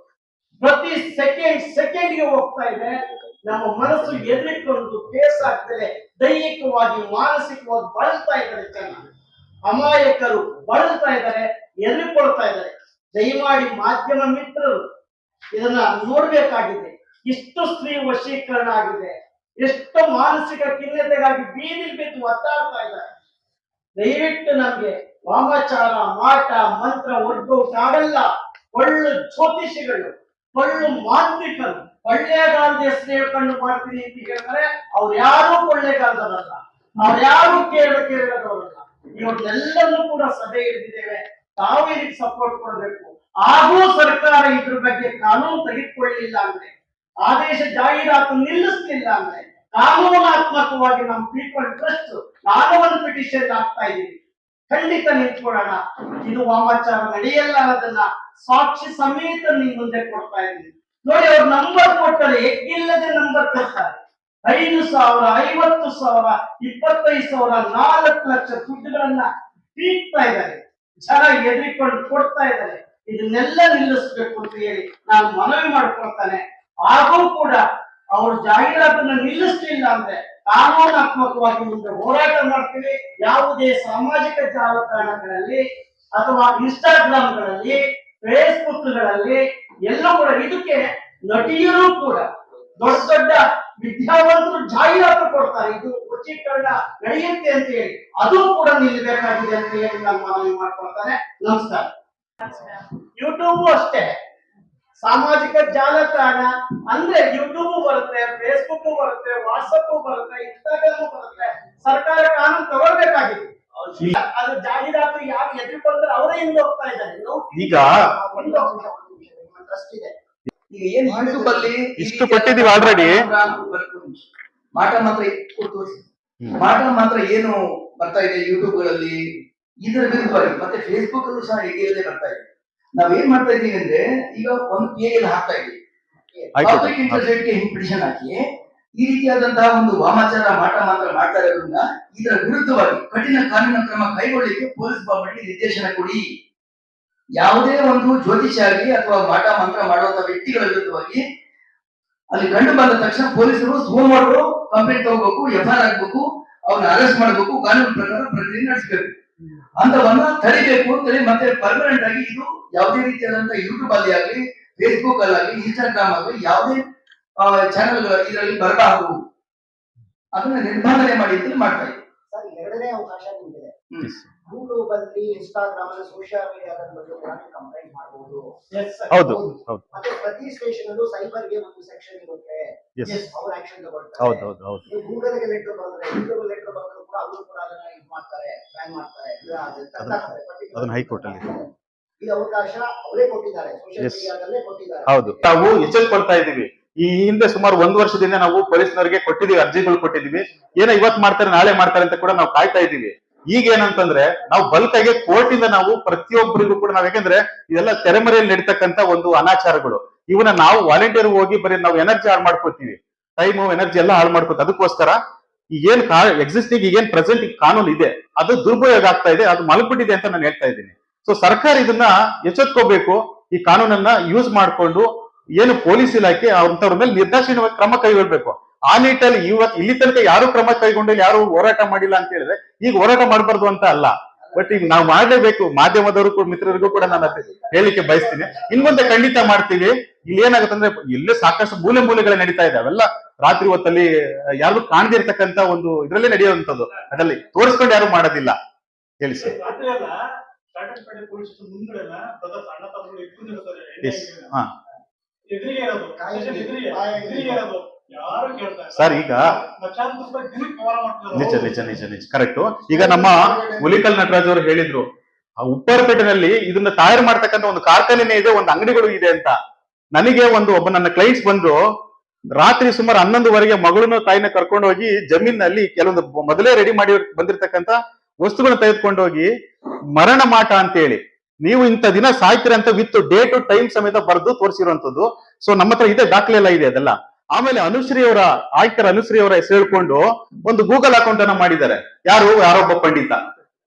ಪ್ರತಿ ಸೆಕೆಂಡ್ ಸೆಕೆಂಡ್ಗೆ ಹೋಗ್ತಾ ಇದೆ. ನಮ್ಮ ಮನಸ್ಸು ಎದುರಿಕೊಂಡು ಕೇಸ್ ಆಗ್ತದೆ. ದೈಹಿಕವಾಗಿ, ಮಾನಸಿಕವಾಗಿ ಬಳಲ್ತಾ ಇದ್ದಾರೆ ಜನ. ಅಮಾಯಕರು ಬಳಲ್ತಾ ಇದ್ದಾರೆ ಎದುರಿಕೊಳ್ತಾ ಇದ್ದಾರೆ. ದಯಮಾಡಿ ಮಾಧ್ಯಮ ಮಿತ್ರರು, ಇದನ್ನ ನೋಡ್ಬೇಕಾಗಿದೆ. ಇಷ್ಟು ಸ್ತ್ರೀ ವಶೀಕರಣ ಆಗಿದೆ. ಎಷ್ಟು ಮಾನಸಿಕ ಖಿನ್ನತೆಗಾಗಿ ಬೀದಿ ಬಿದ್ದು ಒತ್ತಾಡ್ತಾ ಇದ್ದಾರೆ. ದಯವಿಟ್ಟು ನಮ್ಗೆ ವಾಮಾಚಾರ, ಮಾಟ, ಮಂತ್ರ ವರ್ಕೌಟ್ ಆಗಲ್ಲ. ಒಳ್ಳು ಜ್ಯೋತಿಷಿಗಳು, ಒಳ್ಳು ಮಾಂತ್ರಿಕರು. ಕೊಳ್ಳೇಗಾಲದ ಹೆಸರು ಹೇಳ್ಕೊಂಡು ಮಾಡ್ತೀನಿ ಅಂತ ಹೇಳ್ತಾರೆ. ಅವ್ರು ಯಾರು ಕೊಳ್ಳೇಗಾಲದವರಲ್ಲ ಅವ್ರು ಯಾರು ಕೇಳ ಕೇಳದವರಲ್ಲ. ಇವ್ರನ್ನೆಲ್ಲರೂ ಕೂಡ ಸಭೆ ಹಿಡಿದಿದ್ದೇವೆ. ತಾವು ಇದಕ್ಕೆ ಸಪೋರ್ಟ್ ಕೊಡಬೇಕು. ಆಗೂ ಸರ್ಕಾರ ಇದ್ರ ಬಗ್ಗೆ ಕಾನೂನು ತೆಗೆದುಕೊಳ್ಳಿಲ್ಲ ಅಂದ್ರೆ, ಆದೇಶ ಜಾಹೀರಾತು ನಿಲ್ಲಿಸ್ಲಿಲ್ಲ ಅಂದ್ರೆ ಕಾನೂನಾತ್ಮಕವಾಗಿ ನಮ್ಮ ಪೀಪಲ್ ಟ್ರಸ್ಟ್ ನಾನು ಒಂದು ಪಿಟಿಷನ್ ಆಗ್ತಾ ಇದ್ದೀವಿ. ಖಂಡಿತ ನಿಂತ್ಕೊಳ್ಳೋಣ. ಇದು ವಾಮಾಚಾರ ನಡೆಯಲ್ಲ ಅನ್ನೋದನ್ನ ಸಾಕ್ಷಿ ಸಮೇತ ನಿಮ್ ಮುಂದೆ ಕೊಡ್ತಾ ಇದ್ದೀನಿ. ನೋಡಿ, ಅವ್ರು ನಂಬರ್ ಕೊಟ್ಟರೆ ಎಗ್ಗಿಲ್ಲದೆ ನಂಬರ್ ಕೊಡ್ತಾರೆ. ಐದು ಸಾವಿರ, ಐವತ್ತು ಸಾವಿರ, ಇಪ್ಪತ್ತೈದು ಸಾವಿರ, ನಾಲ್ಕು ಲಕ್ಷ ದುಡ್ಡುಗಳನ್ನ ಬೀಗ್ತಾ ಇದ್ದಾರೆ. ಜನ ಎದುರಿಕೊಂಡು ಕೊಡ್ತಾ ಇದ್ದಾರೆ. ಇದನ್ನೆಲ್ಲ ನಿಲ್ಲಿಸ್ಬೇಕು ಅಂತ ಹೇಳಿ ನಾನು ಮನವಿ ಮಾಡ್ಕೊಳ್ತಾನೆ. ಹಾಗೂ ಕೂಡ ಅವ್ರ ಜಾಹೀರಾತನ್ನು ನಿಲ್ಲಿಸಲಿಲ್ಲ ಅಂದ್ರೆ ಕಾನೂನಾತ್ಮಕವಾಗಿ ಮುಂದೆ ಹೋರಾಟ ಮಾಡ್ತೀವಿ. ಯಾವುದೇ ಸಾಮಾಜಿಕ ಜಾಲತಾಣಗಳಲ್ಲಿ ಅಥವಾ ಇನ್ಸ್ಟಾಗ್ರಾಮ್ಗಳಲ್ಲಿ ಫೇಸ್ಬುಕ್ಗಳಲ್ಲಿ ಎಲ್ಲ ಕೂಡ ಇದಕ್ಕೆ ನಟಿಯರು ಕೂಡ ದೊಡ್ಡ ದೊಡ್ಡ ವಿದ್ಯಾವಂತರು ಜಾಹೀರಾತು ಕೊಡ್ತಾರೆ ಇದು ವಶೀಕರಣ ನಡೆಯುತ್ತೆ ಅಂತ ಹೇಳಿ ಅದು ಕೂಡ ನಿಲ್ಲಬೇಕಾಗಿದೆ ಅಂತ ಹೇಳಿ ನಾನು ಮನವಿ ಮಾಡ್ಕೊಳ್ತಾರೆ ನಮಸ್ಕಾರ. ಯೂಟ್ಯೂಬ್ ಅಷ್ಟೇ. ಸಾಮಾಜಿಕ ಜಾಲತಾಣ ಅಂದ್ರೆ ಯೂಟ್ಯೂಬ್ ಬರುತ್ತೆ ಫೇಸ್ಬುಕ್ ಬರುತ್ತೆ ವಾಟ್ಸಪ್ ಬರುತ್ತೆ ಇನ್ಸ್ಟಾಗ್ರಾಮ್ ಬರುತ್ತೆ. ಸರ್ಕಾರ ಕಾನೂನು ತಗೊಳ್ಬೇಕಾಗಿದೆ. ಅದು ಜಾಹೀರಾತು ಯಾರು ಎದುರುಕೊಂಡ್ರೆ ಅವರೇ ಹಿಂದೆ ಹೋಗ್ತಾ ಇದ್ದಾರೆ.
ಈಗ
ಈಗ ಏನ್ ಯೂಟ್ಯೂಬ್ ಅಲ್ಲಿ
ಇಷ್ಟು ಕೊಟ್ಟಿದೀವಿ ಆಲ್ರೆಡಿ
ಮಾಟ ಮಾತ್ರ ತೋರಿಸಿ. ಮಾಟ ಮಾತ್ರ ಏನು ಬರ್ತಾ ಇದೆ ಯೂಟ್ಯೂಬ್ಗಳಲ್ಲಿ? ಇದರ ವಿರುದ್ಧವಾಗಿ ಮತ್ತೆ ಫೇಸ್ಬುಕ್ ಅಲ್ಲೂ ಸಹ ಇದೇ ಬರ್ತಾ ಇದೆ. ನಾವೇನ್ ಮಾಡ್ತಾ ಇದೀವಿ ಅಂದ್ರೆ ಈಗ ಒಂದು ಪಿ ಎಲ್ ಹಾಕ್ತಾ ಇದ್ದೀವಿ. ಪಬ್ಲಿಕ್ಗೆ ಹಿಂಪಿಟಿಷನ್ ಹಾಕಿ ಈ ರೀತಿಯಾದಂತಹ ಒಂದು ವಾಮಾಚಾರ ಮಾಟ ಮಾತ್ರ ಮಾಡ್ತಾ ಇರೋದ್ರಿಂದ ಇದರ ವಿರುದ್ಧವಾಗಿ ಕಠಿಣ ಕಾನೂನು ಕ್ರಮ ಕೈಗೊಳ್ಳಿಕ್ಕೆ ಪೊಲೀಸ್ ಬಾಬಳಿಗೆ ನಿರ್ದೇಶನ ಕೊಡಿ. ಯಾವುದೇ ಒಂದು ಜ್ಯೋತಿಷಾಗಿ ಅಥವಾ ಮಾಟ ಮಂತ್ರ ಮಾಡುವಂತಹ ವ್ಯಕ್ತಿಗಳ ವಿರುದ್ಧವಾಗಿ ಅಲ್ಲಿ ಕಂಡು ಬಂದ ತಕ್ಷಣ ಪೊಲೀಸರು ಸೋಮವಾರ ಕಂಪ್ಲೇಂಟ್ ತಗೋಬೇಕು ಎಫ್ ಆಗ್ಬೇಕು ಅವ್ರನ್ನ ಅರೆಸ್ಟ್ ಮಾಡಬೇಕು ಕಾನೂನು ಪ್ರಕಾರ ಪ್ರಕ್ರಿಯೆ ನಡೆಸಬೇಕು. ಅಂತವನ್ನ ತಡಿಬೇಕು ಅಂತೇಳಿ ಮತ್ತೆ ಪರ್ಮನೆಂಟ್ ಆಗಿ ಇದು ಯಾವುದೇ ರೀತಿಯಾದಂತ ಯೂಟ್ಯೂಬ್ ಅಲ್ಲಿ ಆಗಲಿ ಫೇಸ್ಬುಕ್ ಆಗಲಿ ಇನ್ಸ್ಟಾಗ್ರಾಮ್ ಆಗಲಿ ಯಾವುದೇ ಚಾನೆಲ್ ಇದರಲ್ಲಿ ಬರಬಾರದು. ಅದನ್ನ ನಿರ್ಬಂಧನೆ ಮಾಡಿ ಅಂತ ಮಾಡ್ತಾ ಇದ್ದೀವಿ
ಸರ್ ಎರಡನೇ ಅವಕಾಶ ನಿಮ್ಗಿದೆ. ಯೂಟ್ಯೂಬ್ ಅಲ್ಲಿ ಇನ್ಸ್ಟಾಗ್ರಾಮ್ ಅಲ್ಲಿ ಸೋಷಿಯಲ್ ಮೀಡಿಯಾದ ಬಗ್ಗೆ ಕಂಪ್ಲೇಂಟ್ ಮಾಡಬಹುದು.
ಹೌದು ಹೌದು.
ಮತ್ತೆ ಪ್ರತಿ ಸ್ಟೇಷನ್ ಅಲ್ಲೂ ಸೈಬರ್ಗೆ ಒಂದು ಸೆಕ್ಷನ್ ಇರುತ್ತೆ.
S
Yes.
ಆಕ್ಷನ್ ತಗೊಳ್ತಾರೆ.
ಹೌದು ಹೌದು ಹೌದು.
ನೀವು ಗೂಗಲ್ಗೆ ಲೆಟರ್ ಬಂದ್ರೆ ಯೂಟ್ಯೂಬ್ ಲೆಟರ್ ಅವರು ಕೂಡ ಅದನ್ನ
ಹೈಕೋರ್ಟ್ ಅಲ್ಲಿ ಹೌದು. ನಾವು ಎಚ್ಚರಿಕೊಳ್ತಾ ಇದೀವಿ ಈ ಹಿಂದೆ ಸುಮಾರು ಒಂದ್ ವರ್ಷದಿಂದ ನಾವು ಪೊಲೀಸ್ನವರಿಗೆ ಕೊಟ್ಟಿದೀವಿ ಅರ್ಜಿಗಳು ಕೊಟ್ಟಿದೀವಿ ಏನೋ ಇವತ್ ಮಾಡ್ತಾರೆ ನಾಳೆ ಮಾಡ್ತಾರೆ ಅಂತ ಕೂಡ ನಾವು ಕಾಯ್ತಾ ಇದೀವಿ ಈಗ ಏನಂತಂದ್ರೆ ನಾವು ಬಲ್ಕ್ ಆಗಿ ಕೋರ್ಟ್ ಇಂದ ನಾವು ಪ್ರತಿಯೊಬ್ಬರಿಗೂ ಕೂಡ ನಾವ್ ಯಾಕಂದ್ರೆ ಇದೆಲ್ಲ ತೆರೆಮರೆಯಲ್ಲಿ ನಡೀತಕ್ಕಂತ ಒಂದು ಅನಾಚಾರಗಳು. ಇವನ್ನ ನಾವು ವಾಲಂಟಿಯರ್ ಹೋಗಿ ಬರೀ ನಾವು ಎನರ್ಜಿ ಹಾಳು ಮಾಡ್ಕೋತೀವಿ. ಟೈಮು ಎನರ್ಜಿ ಎಲ್ಲ ಹಾಳು ಮಾಡ್ಕೋತೀವಿ. ಅದಕ್ಕೋಸ್ಕರ ಈಗ ಏನ್ ಎಕ್ಸಿಸ್ಟಿಂಗ್ ಈಗ ಏನ್ ಪ್ರೆಸೆಂಟ್ ಕಾನೂನು ಇದೆ. ಅದು ದುರುಪಯೋಗ ಆಗ್ತಾ ಇದೆ, ಅದು ಮಲಗ್ಬಿಟ್ಟಿದೆ ಅಂತ ನಾನು ಹೇಳ್ತಾ ಇದ್ದೀನಿ. ಸೊ ಸರ್ಕಾರ ಇದನ್ನ ಎಚ್ಚೆತ್ಕೋಬೇಕು. ಈ ಕಾನೂನನ್ನ ಯೂಸ್ ಮಾಡ್ಕೊಂಡು ಏನು ಪೊಲೀಸ್ ಇಲಾಖೆ ಅಂತವ್ರ ಮೇಲೆ ನಿರ್ದಾಕ್ಷಿಣ್ಯವಾಗಿ ಕ್ರಮ ಕೈಗೊಳ್ಬೇಕು. ಆ ನಿಟ್ಟಲ್ಲಿ ಇವತ್ತು ಇಲ್ಲಿ ತನಕ ಯಾರು ಕ್ರಮ ಕೈಗೊಂಡಿಲ್ಲ, ಯಾರು ಹೋರಾಟ ಮಾಡಿಲ್ಲ ಅಂತ ಹೇಳಿದ್ರೆ ಈಗ ಹೋರಾಟ ಮಾಡಬಾರ್ದು ಅಂತ ಅಲ್ಲ. ಬಟ್ ಈಗ ನಾವು ಮಾಡಲೇಬೇಕು. ಮಾಧ್ಯಮದವರು ಕೂಡ, ಮಿತ್ರರಿಗೂ ಕೂಡ ನಾನು ಹೇಳಿಕೆ ಬಯಸ್ತೀನಿ. ಇನ್ಮುಂದೆ ಖಂಡಿತ ಮಾಡ್ತೀವಿ. ಇಲ್ಲಿ ಏನಾಗುತ್ತೆ ಅಂದ್ರೆ, ಇಲ್ಲೇ ಸಾಕಷ್ಟು ಮೂಲೆ ಮೂಲೆಗಳು ನಡೀತಾ ಇದೆ ಅವೆಲ್ಲ ರಾತ್ರಿ ಹೊತ್ತಲ್ಲಿ ಯಾರು ಕಾಣದಿರ್ತಕ್ಕಂತ ಒಂದು ಇದ್ರಲ್ಲೇ ನಡೆಯುವಂತದ್ದು ಅದರಲ್ಲಿ ತೋರಿಸ್ಕೊಂಡು ಯಾರು ಮಾಡೋದಿಲ್ಲ. ಹೇಳಿ ಸರ್. ಸರ್ ಈಗ ನಿಜ ನಿಜ ನಿಜ ನಿಜ. ಕರೆಕ್ಟ್. ಈಗ ನಮ್ಮ ಮುಲಿಕಲ್ ನಟರಾಜ್ ಅವರು ಹೇಳಿದ್ರು ಆ ಉಪ್ಪಾರಪೇಟೆನಲ್ಲಿ ಇದನ್ನ ತಯಾರು ಮಾಡ್ತಕ್ಕಂತ ಒಂದು ಕಾರ್ಖಾನೆನೇ ಇದೆ ಒಂದು ಅಂಗಡಿಗಳು ಇದೆ ಅಂತ. ನನಗೆ ಒಂದು ಒಬ್ಬ ನನ್ನ ಕ್ಲೈಂಟ್ಸ್ ಬಂದು ರಾತ್ರಿ ಸುಮಾರು ಹನ್ನೊಂದುವರೆಗೆ ಮಗಳನ್ನ ತಾಯಿನ ಕರ್ಕೊಂಡು ಹೋಗಿ ಜಮೀನಲ್ಲಿ ಕೆಲವೊಂದು ಮೊದಲೇ ರೆಡಿ ಮಾಡಿ ಬಂದಿರತಕ್ಕಂತ ವಸ್ತುಗಳನ್ನ ತೆಗೆದುಕೊಂಡು ಹೋಗಿ ಮರಣ ಮಾಟ ಅಂತ ಹೇಳಿ ನೀವು ಇಂಥ ದಿನ ಸಾಯ್ತೀರ ಅಂತ ವಿತ್ ಡೇ ಟು ಟೈಮ್ ಸಮೇತ ಬರೆದು ತೋರಿಸಿರುವಂತದ್ದು ಸೊ ನಮ್ಮ ಹತ್ರ ಇದೆ, ದಾಖಲೆ ಎಲ್ಲ ಇದೆ ಅದೆಲ್ಲ. ಆಮೇಲೆ ಅನುಶ್ರೀ ಅವರ ಆಯ್ಕರ ಅನುಶ್ರೀ ಅವರ ಹೆಸರು ಒಂದು ಗೂಗಲ್ ಅಕೌಂಟ್ ಅನ್ನ ಮಾಡಿದ್ದಾರೆ. ಯಾರು? ಯಾರೊಬ್ಬ ಪಂಡಿತ.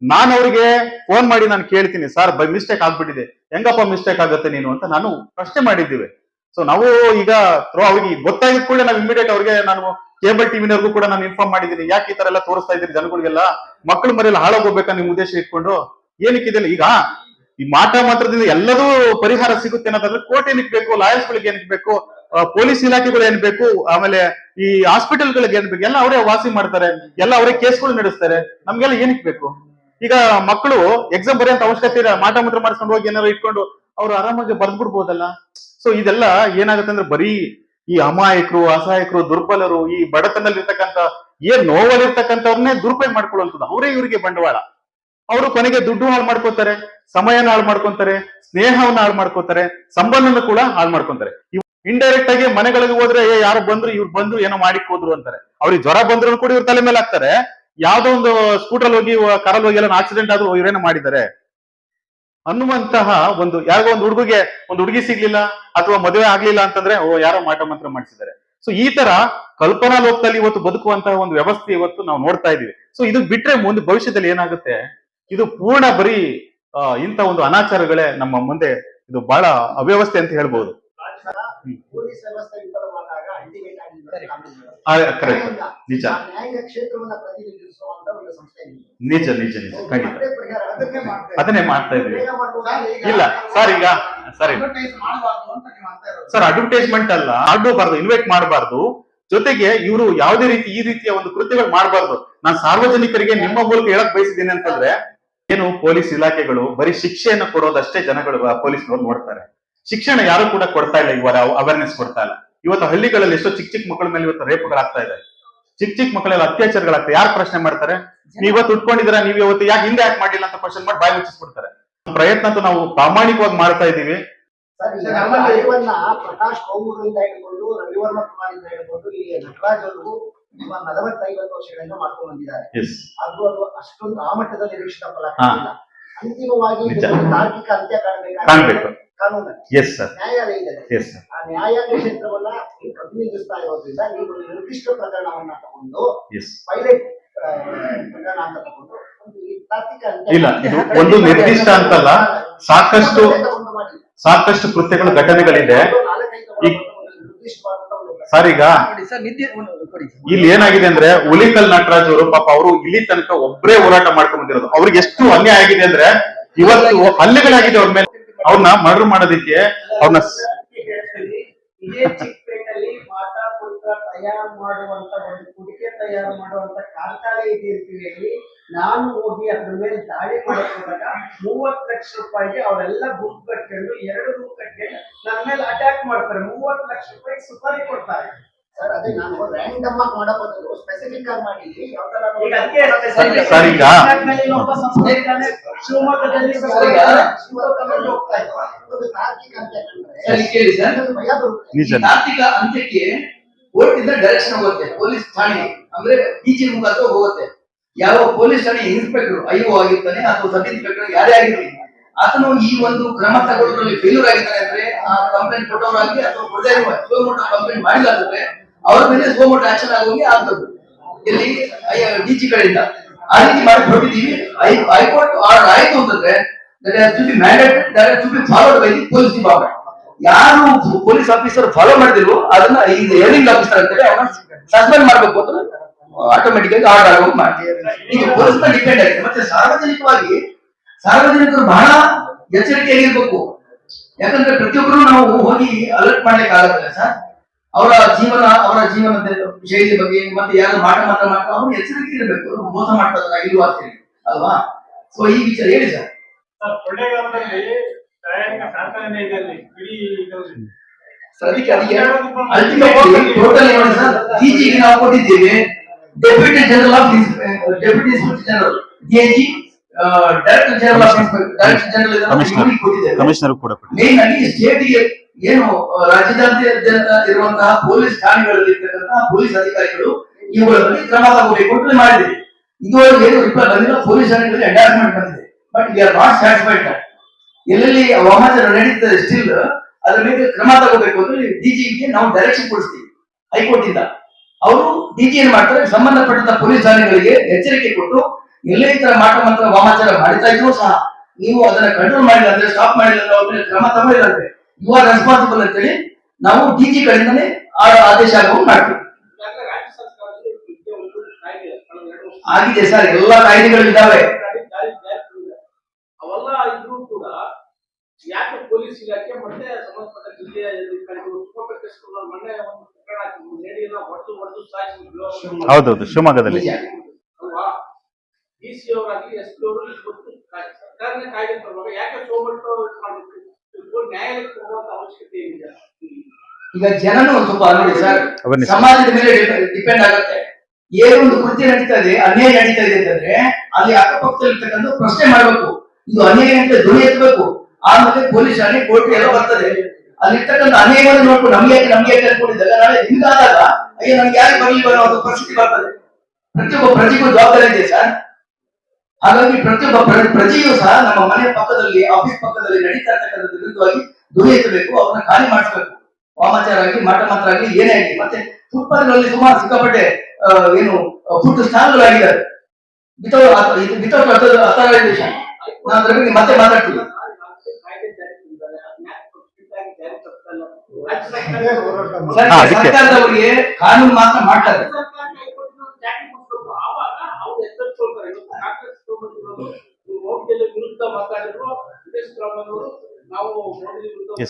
ನಾನು ಅವರಿಗೆ ಫೋನ್ ಮಾಡಿ ನಾನು ಕೇಳ್ತೀನಿ ಸರ್ ಬೈ ಮಿಸ್ಟೇಕ್ ಆಗ್ಬಿಟ್ಟಿದೆ. ಹೆಂಗಪ್ಪ ಮಿಸ್ಟೇಕ್ ಆಗುತ್ತೆ ನೀನು? ಅಂತ ನಾನು ಪ್ರಶ್ನೆ ಮಾಡಿದ್ದೀವಿ. ಸೊ ನಾವು ಈಗ ಥ್ರೋ ಅವ್ರಿಗೆ ಗೊತ್ತಾಗಿದ್ ಕೂಡ ನಾವು ಇಮಿಡಿಯೇಟ್ ಅವ್ರಿಗೆ ನಾನು ಕೇಬಲ್ ಟಿವಿನವ್ರಿಗೂ ಕೂಡ ನಾನು ಇನ್ಫಾರ್ಮ್ ಮಾಡಿದ್ದೀನಿ. ಯಾಕೆ ಈ ತರ ಎಲ್ಲ ತೋರಿಸ್ತಾ ಇದ್ದೀರಿ ಜನಗಳಿಗೆಲ್ಲ? ಮಕ್ಕಳು ಮರೆಯಲ್ಲ ಹಾಳಾಗೋಗ್ಬೇಕಾ ನಿಮ್ ಉದ್ದೇಶ ಇಟ್ಕೊಂಡು ಏನಕ್ಕೆ ಇದೆಲ್ಲ ಈಗ? ಈ ಮಾಟ ಮಾತ್ರದಿಂದ ಎಲ್ಲದೂ ಪರಿಹಾರ ಸಿಗುತ್ತೆ ಅನ್ನೋದಾದ್ರೆ ಕೋರ್ಟ್ ಏನಕ್ಕೆ ಬೇಕು ಲಾಯರ್ಸ್ಗಳಿಗೆ ಏನಕ್ಕೆ ಬೇಕು ಪೊಲೀಸ್ ಇಲಾಖೆಗಳು ಏನ್ ಬೇಕು, ಆಮೇಲೆ ಈ ಹಾಸ್ಪಿಟಲ್ಗಳಿಗೆ ಏನ್ ಬೇಕು, ಎಲ್ಲ ಅವರೇ ವಾಸಿ ಮಾಡ್ತಾರೆ. ಎಲ್ಲ ಅವರೇ ಕೇಸ್ಗಳು ನಡೆಸ್ತಾರೆ. ನಮ್ಗೆಲ್ಲ ಏನಕ್ಕೆ ಬೇಕು? ಈಗ ಮಕ್ಕಳು ಎಕ್ಸಾಮ್ ಬರೆಯಂತ ಅವಶ್ಯಕತೆ ಇಲ್ಲ. ಮಾಟ ಮಾತ್ರ ಮಾಡಿಸ್ಕೊಂಡು ಹೋಗಿ ಏನಾರು ಇಟ್ಕೊಂಡು ಅವ್ರು ಆರಾಮಾಗಿ ಬರ್ದ್ಬಿಡ್ಬೋದಲ್ಲ? ಸೊ ಇದೆಲ್ಲ ಏನಾಗುತ್ತೆ ಅಂದ್ರೆ ಬರೀ ಈ ಅಮಾಯಕರು, ಅಸಹಾಯಕರು, ದುರ್ಬಲರು, ಈ ಬಡತನದಲ್ಲಿರ್ತಕ್ಕಂಥ, ಏನ್ ನೋವಲ್ಲಿರ್ತಕ್ಕಂಥವ್ರನ್ನೇ ದುರುಪಯೋಗ ಮಾಡ್ಕೊಳ್ಳುವಂಥದ್ದು ಅವರೇ ಇವರಿಗೆ ಬಂಡವಾಳ. ಅವರು ಕೊನೆಗೆ ದುಡ್ಡು ಹಾಳು ಮಾಡ್ಕೋತಾರೆ, ಸಮಯನ ಹಾಳು ಮಾಡ್ಕೊಂತಾರೆ, ಸ್ನೇಹವನ್ನ ಹಾಳು ಮಾಡ್ಕೋತಾರೆ, ಸಂಬಂಧನ ಕೂಡ ಹಾಳು ಮಾಡ್ಕೊಂತಾರೆ. ಇಂಡೈರೆಕ್ಟ್ ಆಗಿ ಮನೆಗಳಿಗೆ ಹೋದ್ರೆ ಯಾರು ಬಂದ್ರು, ಇವ್ರು ಬಂದ್ರು ಏನೋ ಮಾಡಿಕ್ ಹೋದ್ರು ಅಂತಾರೆ. ಅವ್ರಿಗೆ ಜ್ವರ ಬಂದ್ರು ಕೂಡ ಇವ್ರ ತಲೆ ಮೇಲೆ ಹಾಕ್ತಾರೆ. ಯಾವ್ದೋ ಒಂದು ಸ್ಕೂಟರ್ ಹೋಗಿ ಕಾರಲ್ಲಿ ಹೋಗಿ ಎಲ್ಲ ಆಕ್ಸಿಡೆಂಟ್ ಆದ್ರೂ ಇವ್ರೇನೋ ಮಾಡಿದ್ದಾರೆ. ಅನ್ನುವಂತಹ ಒಂದು ಯಾರಿಗೋ ಒಂದು ಹುಡುಗಿಗೆ ಒಂದು ಹುಡುಗಿ ಸಿಗ್ಲಿಲ್ಲ ಅಥವಾ ಮದುವೆ ಆಗ್ಲಿಲ್ಲ ಅಂತಂದ್ರೆ ಓ ಯಾರೋ ಮಾಟ ಮಂತ್ರ ಮಾಡಿಸಿದ್ದಾರೆ. ಸೊ ಈ ತರ ಕಲ್ಪನಾ ಲೋಕದಲ್ಲಿ ಇವತ್ತು ಬದುಕುವಂತಹ ಒಂದು ವ್ಯವಸ್ಥೆ ಇವತ್ತು ನಾವು ನೋಡ್ತಾ ಇದೀವಿ ಸೊ ಇದು ಬಿಟ್ರೆ ಮುಂದೆ ಭವಿಷ್ಯದಲ್ಲಿ ಏನಾಗುತ್ತೆ? ಇದು ಪೂರ್ಣ ಬರೀ ಇಂತ ಇಂಥ ಒಂದು ಅನಾಚಾರಗಳೇ ನಮ್ಮ ಮುಂದೆ ಇದು ಬಹಳ ಅವ್ಯವಸ್ಥೆ ಅಂತ ಹೇಳ್ಬೋದು
ಪೊಲೀಸ್ ವ್ಯವಸ್ಥೆ ವಿಚಾರ ಮಾಡಿದಾಗ ಅಲ್ಟಿಮೇಟ್ ಆಗಿ
ಕರೆಕ್ಟ್. ನಿಜ. ನಿಜ ನಿಜ ನಿಜ. ಖಂಡಿತ.
ಅದನ್ನೇ ಮಾಡ್ತಾ
ಇದ್ವಿ ಇಲ್ಲ ಸರ್ ಈಗ ಸರಿ. ಸರ್ ಅಡ್ವರ್ಟೈಸ್ಮೆಂಟ್ ಅಲ್ಲ ಮಾಡಬಾರ್ದು ಇನ್ವೈಟ್ ಮಾಡಬಾರ್ದು. ಜೊತೆಗೆ ಇವರು ಯಾವುದೇ ರೀತಿ ಈ ರೀತಿಯ ಒಂದು ಕೃತ್ಯಗಳು ಮಾಡಬಾರ್ದು. ನಾನು ಸಾರ್ವಜನಿಕರಿಗೆ ನಿಮ್ಮ ಮೂಲಕ ಹೇಳಕ್ ಬಯಸಿದ್ದೀನಿ ಅಂತಂದ್ರೆ ಏನು ಪೊಲೀಸ್ ಇಲಾಖೆಗಳು ಬರೀ ಶಿಕ್ಷೆಯನ್ನು ಕೊಡೋದಷ್ಟೇ ಜನಗಳು ಪೊಲೀಸ್ನವ್ರು ನೋಡ್ತಾರೆ. ಶಿಕ್ಷಣ ಯಾರು ಕೂಡ ಕೊಡ್ತಾ ಇಲ್ಲ ಇವರ ಅವೇರ್ನೆಸ್ ಕೊಡ್ತಾ ಇಲ್ಲ. ಇವತ್ತು ಹಳ್ಳಿಗಳಲ್ಲಿ ಎಷ್ಟೋ ಚಿಕ್ಕ ಚಿಕ್ಕ ಮಕ್ಕಳ ಮೇಲೆ ಇವತ್ತು ರೇಪ್ಗಳಾಗ್ತಾ ಇದೆ. ಚಿಕ್ಕ ಚಿಕ್ಕ ಮಕ್ಕಳೆಲ್ಲ ಅತ್ಯಾಚಾರಗಳಾಗ್ತದೆ ಯಾರು ಪ್ರಶ್ನೆ ಮಾಡ್ತಾರೆ? ನೀವು ಇವತ್ತು ಉಟ್ಕೊಂಡಿದ್ದೀರಾ ನೀವು ಇವತ್ತು ಯಾಕೆ ಹಿಂದೆ ಯಾಕೆ ಮಾಡಿಲ್ಲ ಅಂತ ಕ್ವಶನ್ ಮಾಡಿ ಬಾಯಿ ಮುಚ್ಚಿಸ್ಬಿಡ್ತಾರೆ. ಪ್ರಯತ್ನ ಅಂತೂ ನಾವು ಪ್ರಾಮಾಣಿಕವಾಗಿ ಮಾಡ್ತಾ
ಅರಿವನ್ನ ಪ್ರಕಾಶ್ ಕೌಮುರಿಂದ ಹಿಡ್ಕೊಂಡು ರವಿವರ್ಮ ಕುಮಾರಿಂದ ಹಿಡ್ಕೊಂಡು ಈ ನಟರಾಜ್ ಸುಮಾರು ನಲವತ್ತೈವತ್ತು ವರ್ಷಗಳಿಂದ ಮಾಡ್ಕೊಂಡು ಬಂದಿದ್ದಾರೆ. ಅದು ಅದು ಅಷ್ಟೊಂದು ಆ ಮಟ್ಟದಲ್ಲಿ ನಿರೀಕ್ಷಿತ ಫಲ. ಅಂತಿಮವಾಗಿ ತಾರ್ಕಿಕ ಅಂತ್ಯ
ಕಾಣ್ಬೇಕು. ಎಸ್ ಸರ್
ನ್ಯಾಯಾಲಯದಲ್ಲಿ
ಎಸ್ ಸರ್
ಆ ನ್ಯಾಯಾಂಗ ಕ್ಷೇತ್ರವನ್ನ ನೀವು ಪ್ರತಿನಿಧಿಸ್ತಾ ಇರೋದ್ರಿಂದ ನೀವು ಒಂದು ನಿರ್ದಿಷ್ಟ ಪ್ರಕರಣವನ್ನ ತಗೊಂಡು
ಎಸ್
ಪೈಲಟ್ ಪ್ರಕರಣ ಅಂತ ತಗೊಂಡು ಒಂದು ಈ
ಇಲ್ಲ ಇದು ಒಂದು ನಿರ್ದಿಷ್ಟ ಅಂತಲ್ಲ ಸಾಕಷ್ಟು ಸಾಕಷ್ಟು ಕೃತ್ಯಗಳು ಘಟನೆಗಳಿದೆ. ಸರ್ ಈಗ. ಇಲ್ಲಿ ಏನಾಗಿದೆ ಅಂದ್ರೆ ಉಲಿಕಲ್ ನಟರಾಜ್ ಅವರು ಪಾಪ ಅವರು ಇಲ್ಲಿ ತನಕ ಒಬ್ಬರೇ ಹೋರಾಟ ಮಾಡ್ಕೊಂಡ್ ಬಂದಿರೋದು. ಅವ್ರಿಗೆ ಎಷ್ಟು ಅನ್ಯಾಯ ಆಗಿದೆ ಅಂದ್ರೆ ಇವತ್ತು ಹಲ್ಲೆಗಳಾಗಿದೆ ಅವ್ರ ಮೇಲೆ. ಅವ್ರನ್ನ ಮರ್ಡರ್ ಮಾಡೋದಕ್ಕೆ ಅವ್ರನ್ನ
ಇದೇ ಚಿಕ್ಕಪೇಟೆಯಲ್ಲಿ ಮಾತಾ ಪುತ್ರ ತಯಾರು ಮಾಡುವಂತ ಒಂದು ಕುಡಿಕೆ ತಯಾರು ಮಾಡುವಂತ ಕಾರ್ಖಾನೆ ಇದೆ ನಾನು ಹೋಗಿ ಅದ್ರ ಮೇಲೆ ದಾಳಿ ಮಾಡಕ್ ಮೂವತ್ ಮೂವತ್ತು ಲಕ್ಷ ರೂಪಾಯಿಗೆ ಅವರೆಲ್ಲ ಗುಂಪು ಕಟ್ಕೊಂಡು ಎರಡು ಗುಂಪು ಕಟ್ಕೊಂಡು ನನ್ನ ಮೇಲೆ ಅಟ್ಯಾಕ್ ಮಾಡ್ತಾರೆ. ಮೂವತ್ತು ಲಕ್ಷ ರೂಪಾಯಿ ಸುಪಾರಿ ಕೊಡ್ತಾರೆ.
ಸರ್
ಈಗ ಶಿವಮೊಗ್ಗದಲ್ಲಿ
ತಾರ್ಕಿಕ
ಅಂತ್ಯಕ್ಕೆ ಕೋರ್ಟ್ ಇಂದ ಡೈರೆಕ್ಷನ್ ಹೋಗುತ್ತೆ. ಪೊಲೀಸ್ ಠಾಣೆ ಅಂದ್ರೆ ಡಿಜಿ ಮುಖಾಂತರ ಹೋಗುತ್ತೆ. ಯಾವ ಪೊಲೀಸ್ ಠಾಣೆ ಇನ್ಸ್ಪೆಕ್ಟರ್ ಐ ಓ ಆಗಿರ್ತಾನೆ ಅಥವಾ ಸಬ್ ಇನ್ಸ್ಪೆಕ್ಟರ್ ಯಾರೇ ಆಗಿರ್ಲಿ ಆತನು ಈ ಒಂದು ಕ್ರಮ ತಗೊಳ್ಳೋದ್ರಲ್ಲಿ ಫೇಲ್ಯೂರ್ ಆಗಿದ್ದಾನೆ ಅಂದ್ರೆ ಆ ಕಂಪ್ಲೇಂಟ್ ಕೊಟ್ಟವರಾಗಿ ಅಥವಾ ಕೊಡದೇ ಇರುವ ಕಂಪ್ಲೇಂಟ್ ಮಾಡಿಲ್ಲ ಅಂದ್ರೆ ಅವ್ರ ಮೇಲೆ ಸೋಮೋಟ ಆಕ್ಷನ್ ಆಗೋಗಿ ಆಗ್ತದೆ. ಇಲ್ಲಿ ಕಡೆಯಿಂದ ಆ ರೀತಿ ಮಾಡಿ ಹೊರಟಿದ್ದೀವಿ ಹೈಕೋರ್ಟ್ ಆರ್ಡರ್ ಆಯ್ತು ಅಂತಂದ್ರೆ that has to be mandated that has be followed by the police department. ಯಾರು ಪೊಲೀಸ್ ಆಫೀಸರ್ ಫಾಲೋ ಮಾಡಿದ್ರು ಅದನ್ನ ಇದು ಏರಿಂಗ್ ಆಫೀಸರ್ ಅಂತೇಳಿ ಅವನ್ನ ಸಸ್ಪೆಂಡ್ ಮಾಡ್ಬೇಕು ಅಂತ ಆಟೋಮೆಟಿಕ್ ಆಗಿ ಆರ್ಡರ್ ಆಗೋದು ಮಾಡಿ ಇದು ಪೊಲೀಸ್ ಮೇಲೆ ಡಿಪೆಂಡ್ ಆಗಿದೆ. ಮತ್ತೆ ಸಾರ್ವಜನಿಕವಾಗಿ, ಸಾರ್ವಜನಿಕರು ಬಹಳ ಎಚ್ಚರಿಕೆಯಾಗಿರ್ಬೇಕು ಯಾಕಂದ್ರೆ ಪ್ರತಿಯೊಬ್ಬರು ನಾವು ಹೋಗಿ ಅಲರ್ಟ್ ಮಾಡ್ಲಿಕ್ಕೆ ಆಗೋದಿಲ್ಲ ಸರ್. ಅವರ ಜೀವನ ಅವರ ಜೀವನದ ಶೈಲಿ ಬಗ್ಗೆ ಮತ್ತೆ ಯಾರು ಮಾಟ ಮಾತ್ರ ಮಾಡ್ತಾ ಅವ್ರು ಎಚ್ಚರಿಕೆ ಇರಬೇಕು ಅವರು ಮೋಸ ಮಾಡ್ತಾರ ಇಲ್ವಾ ಅಂತ ಹೇಳಿ ಅಲ್ವಾ? ಸೊ ಈ ವಿಚಾರ ಹೇಳಿ ಸರ್. ಅದಕ್ಕೆ ಅದಕ್ಕೆ ಅಲ್ಟಿಮೇಟ್ಲಿ ಟೋಟಲ್ ನೋಡಿ ಸರ್ ಡಿಜಿಗೆ ನಾವು ಕೊಟ್ಟಿದ್ದೇವೆ. Deputy general of deputy inspector general DIG director general of director general
commissioner commissioner ಕೂಡ ಕೊಡಿ.
ಮೇನ್ ಆಗಿ ಸ್ಟೇಟ್ಗೆ ಏನು ರಾಜ್ಯದಾದ್ಯಂತ ಇರುವಂತಹ ಪೊಲೀಸ್ ಠಾಣೆಗಳಲ್ಲಿ ಇರ್ತಕ್ಕಂತಹ ಪೊಲೀಸ್ ಅಧಿಕಾರಿಗಳು ಇವುಗಳಲ್ಲಿ ಕ್ರಮ ತಗೋಬೇಕು ಅಂತ ಮಾಡಿದ್ವಿ ಇದುವರೆಗೆ ಏನು ರಿಪೋರ್ಟ್ ಬಂದಿಲ್ಲ, ಪೊಲೀಸ್ ಠಾಣೆಗಳಲ್ಲಿ ಅಟ್ಯಾಚ್ಮೆಂಟ್ ಬಂದಿದೆ. But we are not satisfied ಎಲ್ಲೆಲ್ಲಿ ವಾಮಾಚಾರ ನಡೀತದೆ ಸ್ಟಿಲ್ ಅದ್ರ ಮೇಲೆ ಕ್ರಮ ತಗೋಬೇಕು ಅಂದ್ರೆ ಡಿಜಿಗೆ ನಾವು ಡೈರೆಕ್ಷನ್ ಕೊಡಿಸ್ತೀವಿ ಹೈಕೋರ್ಟ್ ಇಂದ ಅವರು ಡಿಜಿ ಏನ್ ಮಾಡ್ತಾರೆ, ಸಂಬಂಧಪಟ್ಟಂತ ಪೊಲೀಸ್ ಠಾಣೆಗಳಿಗೆ ಎಚ್ಚರಿಕೆ ಕೊಟ್ಟು ಎಲ್ಲೇ ಈ ತರ ಮಾಟ ಮಾತ್ರ ವಾಮಾಚಾರ ಮಾಡ್ತಾ ಇದ್ರು ಸಹ, ನೀವು ಅದನ್ನ ಕಂಟ್ರೋಲ್ ಮಾಡಿಲ್ಲ ಅಂದ್ರೆ ಸ್ಟಾಪ್ ಮಾಡಿಲ್ಲ ಅಂದ್ರೆ ಕ್ರಮ ತಗೊಳ್ಳಿಲ್ಲ ಅಂದ್ರೆ ಯು ಆರ್ ರೆಸ್ಪಾನ್ಸಿಬಲ್ ಅಂತೇಳಿ ನಾವು ಡಿಜಿ ಕಡೆಯಿಂದನೇ ಆ ಆದೇಶ ಆಗುವಂಗ್ ಮಾಡ್ತೀವಿ. ಆಗಿದೆ ಸರ್ ಎಲ್ಲಾ ಕಾಯ್ದೆಗಳು ಇದಾವೆ.
ಅವೆಲ್ಲ ಇದ್ರೂ ಕೂಡ ಯಾಕೆ ಪೊಲೀಸ್ ಇಲಾಖೆ ಮತ್ತೆ ಸಂಬಂಧಪಟ್ಟ ಜಿಲ್ಲೆಯ ಅಧಿಕಾರಿಗಳು ಸುಮೋಟೋ ಕೇಸ್ಗಳನ್ನ ಮೊನ್ನೆ ಒಂದು ಪ್ರಕರಣ ಆಯ್ತು. ಲೇಡಿಯನ್ನ ಹೊಡೆದು ಹೊಡೆದು ಸಾಯಿಸಿ
ಹೌದೌದು ಶಿವಮೊಗ್ಗದಲ್ಲಿ.
ಡಿ ಸಿ ಅವರಾಗ್ಲಿ ಎಸ್ ಪಿ ಅವರು ಸರ್ಕಾರನೇ ಕಾಯ್ದೆ ತರುವಾಗ ಯಾಕೆ ಸೋಮಟ್ಟು ಮಾಡಬೇಕು?
ಈಗ ಜನನು ಒಂದು ಸ್ವಲ್ಪ ನೋಡಿ ಸರ್ ಸಮಾಜದ ಮೇಲೆ ಡಿಪೆಂಡ್ ಆಗುತ್ತೆ. ಏನೊಂದು ಒಂದು ಕೃತ್ಯ ನಡೀತಾ ಇದೆ ಅನ್ಯಾಯ ನಡೀತಾ ಇದೆ ಅಂತಂದ್ರೆ ಅಲ್ಲಿ ಅಕ್ಕಪಕ್ಕದಲ್ಲಿರ್ತಕ್ಕಂಥ ಪ್ರಶ್ನೆ ಮಾಡ್ಬೇಕು. ಇದು ಅನ್ಯಾಯ ಅಂತ ಧ್ವನಿ ಎತ್ತಬೇಕು. ಆಮೇಲೆ ಪೊಲೀಸ್ ಠಾಣೆ ಕೋರ್ಟ್ ಎಲ್ಲ ಬರ್ತದೆ. ಅಲ್ಲಿರ್ತಕ್ಕಂಥ ಅನ್ಯಾಯವನ್ನು ನೋಡ್ಕೊಂಡು ನಮ್ಗೆ ಯಾಕೆ ನಮ್ಗೆ ಯಾಕೆ ಅನ್ಕೊಂಡಿದ್ದಾಗ ನಾಳೆ ನಿಮ್ಗಾದಾಗ ಅಯ್ಯೋ ನಮ್ಗೆ ಯಾರು ಬರಲಿ ಬರೋ ಒಂದು ಪರಿಸ್ಥಿತಿ ಬರ್ತದೆ. ಪ್ರತಿಯೊಬ್ಬ ಪ್ರಜೆಗೂ ಜವಾಬ್ದಾರಿ ಇದೆ ಸರ್. ಹಾಗಾಗಿ ಪ್ರತಿಯೊಬ್ಬ ಪ್ರ- ಪ್ರಜೆಯೂ ಸಹ ನಮ್ಮ ಮನೆ ಪಕ್ಕದಲ್ಲಿ ಆಫೀಸ್ ಪಕ್ಕದಲ್ಲಿ ನಡೀತಾ ಇರ್ತಕ್ಕಂಥ ವಿರುದ್ಧವಾಗಿ ದುರಿಯಿಸಬೇಕು ಅವ್ರನ್ನ ಖಾಲಿ ಮಾಡಿಸ್ಬೇಕು. ವಾಮಾಚಾರ ಆಗಲಿ ಮಠ ಮಾತ್ರ ಆಗಲಿ ಏನೇ ಆಗಲಿ. ಮತ್ತೆ ಫುಟ್ಪಾತ್ಗಳಲ್ಲಿ ಸುಮಾರು ಸಿಕ್ಕಾಪಟ್ಟೆ ಏನು ಫುಡ್ ಸ್ಟಾಲ್ಗಳಾಗಿದ್ದಾರೆ. ವಿತೌಟ್ ಇದು ವಿತೌಟ್ ಅಥರೈಸೇಷನ್ ನಾನು ಅದ್ರ ಬಗ್ಗೆ ಮತ್ತೆ ಮಾತಾಡ್ತೀನಿ. ಸರ್ಕಾರದವರಿಗೆ ಕಾನೂನು ಮಾತ್ರ ಮಾಡ್ತಾರೆ.
ರಾಜ್ಯ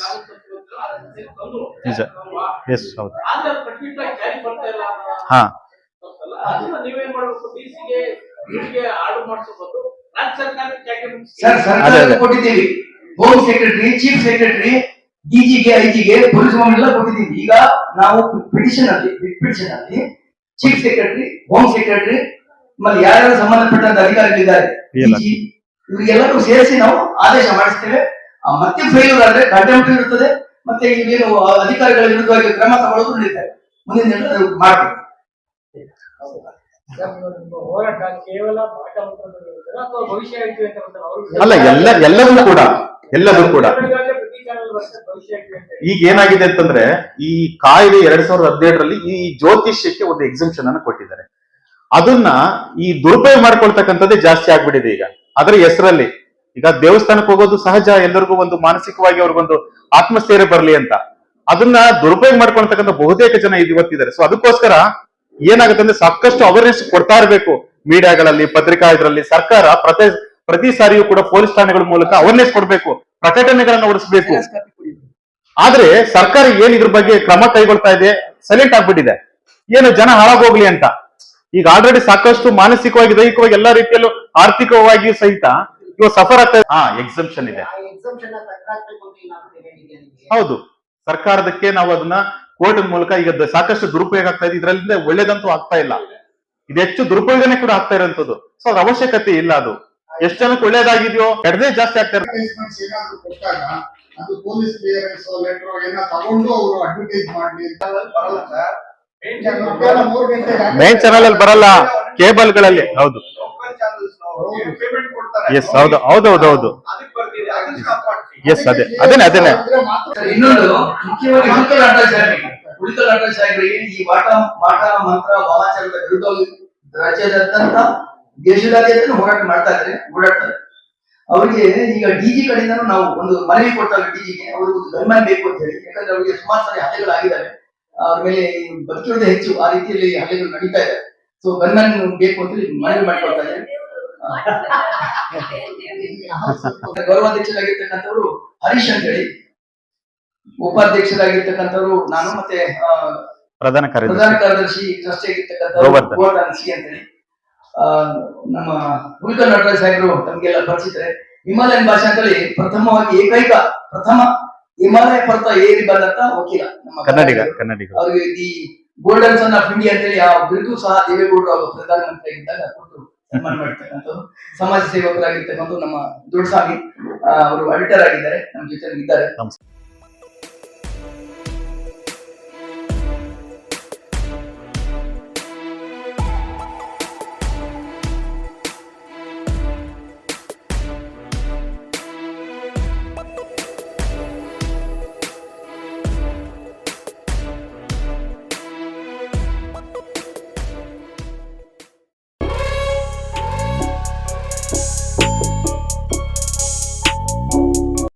ನಿಜ
ಯಾಕೆ ಹೌದು
ಸರ್
ಅದೇ.
ಕೊಟ್ಟಿದ್ದೀವಿ. ಹೋಮ್ ಸೆಕ್ರೆಟರಿ ಚೀಫ್ ಸೆಕ್ರೆಟರಿ ಡಿಜಿಗೆ ಐಜಿಗೆ ಪೊಲೀಸ್ ಎಲ್ಲ ಕೊಟ್ಟಿದ್ದೀವಿ. ಈಗ ನಾವು ಪಿಟಿಷನ್ ಅಲ್ಲಿ ಪಿಟಿಷನ್ ಅಲ್ಲಿ ಚೀಫ್ ಸೆಕ್ರೆಟರಿ ಹೋಮ್ ಸೆಕ್ರೆಟರಿ ಮತ್ತೆ ಯಾರ್ಯಾರು ಸಂಬಂಧಪಟ್ಟಂತ ಅಧಿಕಾರಿಗಳಿದ್ದಾರೆ ಇವರಿಗೆಲ್ಲರೂ ಸೇರಿಸಿ ನಾವು ಆದೇಶ ಮಾಡಿಸ್ತೇವೆ. ಮತ್ತೆ ಫೇಲ್ಯೂರ್ ಆದ್ರೆ ಕಂಟೆಂಪ್ಟ್ ಇರುತ್ತದೆ ಮತ್ತೆ ಏನು ಅಧಿಕಾರಿಗಳ ವಿರುದ್ಧವಾಗಿ ಕ್ರಮ ತಗೊಳ್ಳೋದು ನಡೀತಾರೆ ಮುಂದಿನ
ಅಂತ
ಅಲ್ಲ ಎಲ್ಲ ಎಲ್ಲವೂ ಕೂಡ ಎಲ್ಲವೂ ಕೂಡ.
ಪ್ರತಿ ಚಾನಲ್ ಬರ್ತದೆ ಭವಿಷ್ಯ ಹೇಳ್ತೀವಿ
ಈಗ ಏನಾಗಿದೆ ಅಂತಂದ್ರೆ ಈ ಕಾಯ್ದೆ ಎರಡ್ ಸಾವಿರದ ಹದಿನೇಳರಲ್ಲಿ ಈ ಜ್ಯೋತಿಷ್ಯಕ್ಕೆ ಒಂದು ಎಕ್ಸಿಬಿಷನ್ ಅನ್ನು ಕೊಟ್ಟಿದ್ದಾರೆ. ಅದನ್ನ ಈ ದುರುಪಯೋಗ ಮಾಡ್ಕೊಳ್ತಕ್ಕಂಥದ್ದೇ ಜಾಸ್ತಿ ಆಗ್ಬಿಟ್ಟಿದೆ ಈಗ. ಅದರ ಹೆಸರಲ್ಲಿ ಈಗ ದೇವಸ್ಥಾನಕ್ಕೆ ಹೋಗೋದು ಸಹಜ, ಎಲ್ಲರಿಗೂ ಒಂದು ಮಾನಸಿಕವಾಗಿ ಅವ್ರಿಗೊಂದು ಆತ್ಮಸ್ಥೈರ್ಯ ಬರಲಿ ಅಂತ. ಅದನ್ನ ದುರುಪಯೋಗ ಮಾಡ್ಕೊಳ್ತಕ್ಕಂಥ ಬಹುತೇಕ ಜನ ಇದು ಇವತ್ತಿದ್ದಾರೆ. ಸೊ ಅದಕ್ಕೋಸ್ಕರ ಏನಾಗುತ್ತೆ ಅಂದ್ರೆ ಸಾಕಷ್ಟು ಅವೇರ್ನೆಸ್ ಕೊಡ್ತಾ ಇರಬೇಕು ಮೀಡಿಯಾಗಳಲ್ಲಿ ಪತ್ರಿಕಾ ಇದರಲ್ಲಿ ಸರ್ಕಾರ ಪ್ರತಿ ಪ್ರತಿ ಸಾರಿಯೂ ಕೂಡ ಪೊಲೀಸ್ ಠಾಣೆಗಳ ಮೂಲಕ ಅವೇರ್ನೆಸ್ ಕೊಡಬೇಕು, ಪ್ರಕಟಣೆಗಳನ್ನು ಹೊಡಿಸಬೇಕು ಆದ್ರೆ ಸರ್ಕಾರ ಏನ್ ಇದ್ರ ಬಗ್ಗೆ ಕ್ರಮ ಕೈಗೊಳ್ತಾ ಇದೆ ಸೈಲೆಂಟ್ ಆಗ್ಬಿಟ್ಟಿದೆ. ಏನು ಜನ ಹಾಳಾಗೋಗ್ಲಿ ಅಂತ. ಈಗ ಆಲ್ರೆಡಿ ಸಾಕಷ್ಟು ಮಾನಸಿಕವಾಗಿ, ದೈಹಿಕವಾಗಿ ಎಲ್ಲಾ ರೀತಿಯಲ್ಲೂ ಆರ್ಥಿಕವಾಗಿ ಸಹಿತ ಇವಾಗ ಸಫರ್ ಆಗ್ತಾ ಹಾ ಎಕ್ಸಂಪ್ಷನ್ ಇದೆ. ಹೌದು. ಸರ್ಕಾರದಕ್ಕೆ ನಾವು ಅದನ್ನ ಕೋರ್ಟ್ ಮೂಲಕ ಈಗ ಸಾಕಷ್ಟು ದುರುಪಯೋಗ ಆಗ್ತಾ ಇದೆ. ಇದರಿಂದ ಒಳ್ಳೇದಂತೂ ಆಗ್ತಾ ಇಲ್ಲ. ಇದು ಹೆಚ್ಚು ದುರುಪಯೋಗನೇ ಕೂಡ ಆಗ್ತಾ ಇರೋಂಥದ್ದು. ಸೊ ಅದ್ರ ಅವಶ್ಯಕತೆ ಇಲ್ಲ ಅದು. ಎಷ್ಟು ಜನಕ್ಕೆ ಒಳ್ಳೇದಾಗಿದೆಯೋ ಕೆಡದೇ ಜಾಸ್ತಿ ಆಗ್ತಾ ಇರೋದು.
ಅಡ್ವರ್ಟೈಸ್ಮೆಂಟ್ಸ್ ಏನಾದ್ರು ಕೊಟ್ಟಾಗ ಅದು ಪೊಲೀಸ್ ಕ್ಲಿಯರೆನ್ಸ್ ಲೆಟರ್ ಏನೋ ತಗೊಂಡು ಅವರು ಅಡ್ವರ್ಟೈಸ್ ಮಾಡ್ಲಿ ಅಂತ ಬರಲ್ಲ ಸರ್. ಮಧ್ಯಾಹ್ನ ಮೂರು ಗಂಟೆಗೆ
ಮೇನ್ ಚಾನಲ್ ಅಲ್ಲಿ ಬರಲ್ಲ. ಕೇಬಲ್ಗಳಲ್ಲಿ ಹೌದು.
ಪೇಮೆಂಟ್ ಕೊಡ್ತಾರೆ
ಎಸ್ ಹೌದು ಹೌದು
ಅದಕ್ಕೆ ಹೌದು ಸ್ಟಾಪ್
ಎಸ್ ಅದೇ ಅದೇನೆ ಅದೇನೆ.
ಇನ್ನೊಂದು ಮುಖ್ಯವಾಗಿ ಸಾಹೇಬರಿಗೆ ನಾಟಕ ಈ ಮಾಟ ಮಾಟ ಮಂತ್ರ ವಾಮಾಚಾರದ ವಿರುದ್ಧವಾಗಿ ರಾಜ್ಯಾದ್ಯಂತ ದೇಶದಾದ್ಯಂತ ಹೋರಾಟ ಮಾಡ್ತಾ ಇದ್ದಾರೆ ಓಡಾಡ್ತಾರೆ. ಅವರಿಗೆ ಈಗ ಡಿಜಿ ಕಡೆಯಿಂದ ನಾವು ಒಂದು ಮನವಿ ಕೊಡ್ತಾರೆ ಡಿಜಿಗೆ ಅವ್ರಿಗೆ ಒಂದು ಗನ್ಮ್ಯಾನ್ ಬೇಕು ಅಂತ ಹೇಳಿ. ಯಾಕಂದ್ರೆ ಅವರಿಗೆ ಸುಮಾರು ಸಾರಿ ಹಲ್ಲೆಗಳಾಗಿದ್ದಾವೆ. ಅವ್ರ ಮೇಲೆ ಬದುಕಿರೋದೇ ಹೆಚ್ಚು ಆ ರೀತಿಯಲ್ಲಿ ಹಲ್ಲೆಗಳು ನಡೀತಾ ಇದೆ. ಸೊ ಗನ್ಮ್ಯಾನ್ ಬೇಕು ಅಂತ ಹೇಳಿ ಮನವಿ ಮಾಡ್ಕೊಳ್ತಾ ಇದ್ದಾರೆ. ಗೌರವಾಧ್ಯಕ್ಷರಾಗಿರ್ತಕ್ಕಂಥವ್ರು ಹರೀಶ್ ಅಂತ ಹೇಳಿ ಉಪಾಧ್ಯಕ್ಷರಾಗಿರ್ತಕ್ಕಂಥವ್ರು ನಾನು ಮತ್ತೆ
ಪ್ರಧಾನ ಕಾರ್ಯದರ್ಶಿ
ಟ್ರಸ್ಟಿ ಆಗಿರ್ತಕ್ಕಂಥವ್ರು
ಗೋವರ್ಧನ್.
ಗೋವರ್ಧನ್ ಅಂತ ಹೇಳಿ ಆ, ನಮ್ಮ ಉಳಿಕಲ್ ನಟರಾಜ್ ಸಾಹೇಬರು ತಮ್ಗೆಲ್ಲ ಪರಿಚಿತರೆ ಹಿಮಾಲಯನ್ ಭಾಷೆ ಅಂತೇಳಿ ಪ್ರಥಮವಾಗಿ ಏಕೈಕ ಪ್ರಥಮ ಹಿಮಾಲಯ ಪರ್ತ ಏರಿ ಬಂದಂತ ವಕೀಲ ನಮ್ಮ
ಕನ್ನಡಿಗ. ಕನ್ನಡಿಗ
ಅವ್ರಿಗೆ the golden son of India ಅಂತೇಳಿ ಆ ಬಿರುದು ಸಹ ದೇವೇಗೌಡರು ಅವರು ಪ್ರಧಾನಮಂತ್ರಿ ಆಗಿದ್ದಾಗ ಕೊಟ್ಟು ಸನ್ಮಾನ ಮಾಡ್ತಕ್ಕಂಥದ್ದು ಸಮಾಜ ಸೇವಕರಾಗಿರ್ತಕ್ಕಂಥ ನಮ್ಮ ದೊಡ್ಡ ಸ್ವಾಮಿ ಅವರು ಅಡಿಟರ್ ಆಗಿದ್ದಾರೆ. ನಮ್ಮ ಜೊತೆ ಇದ್ದಾರೆ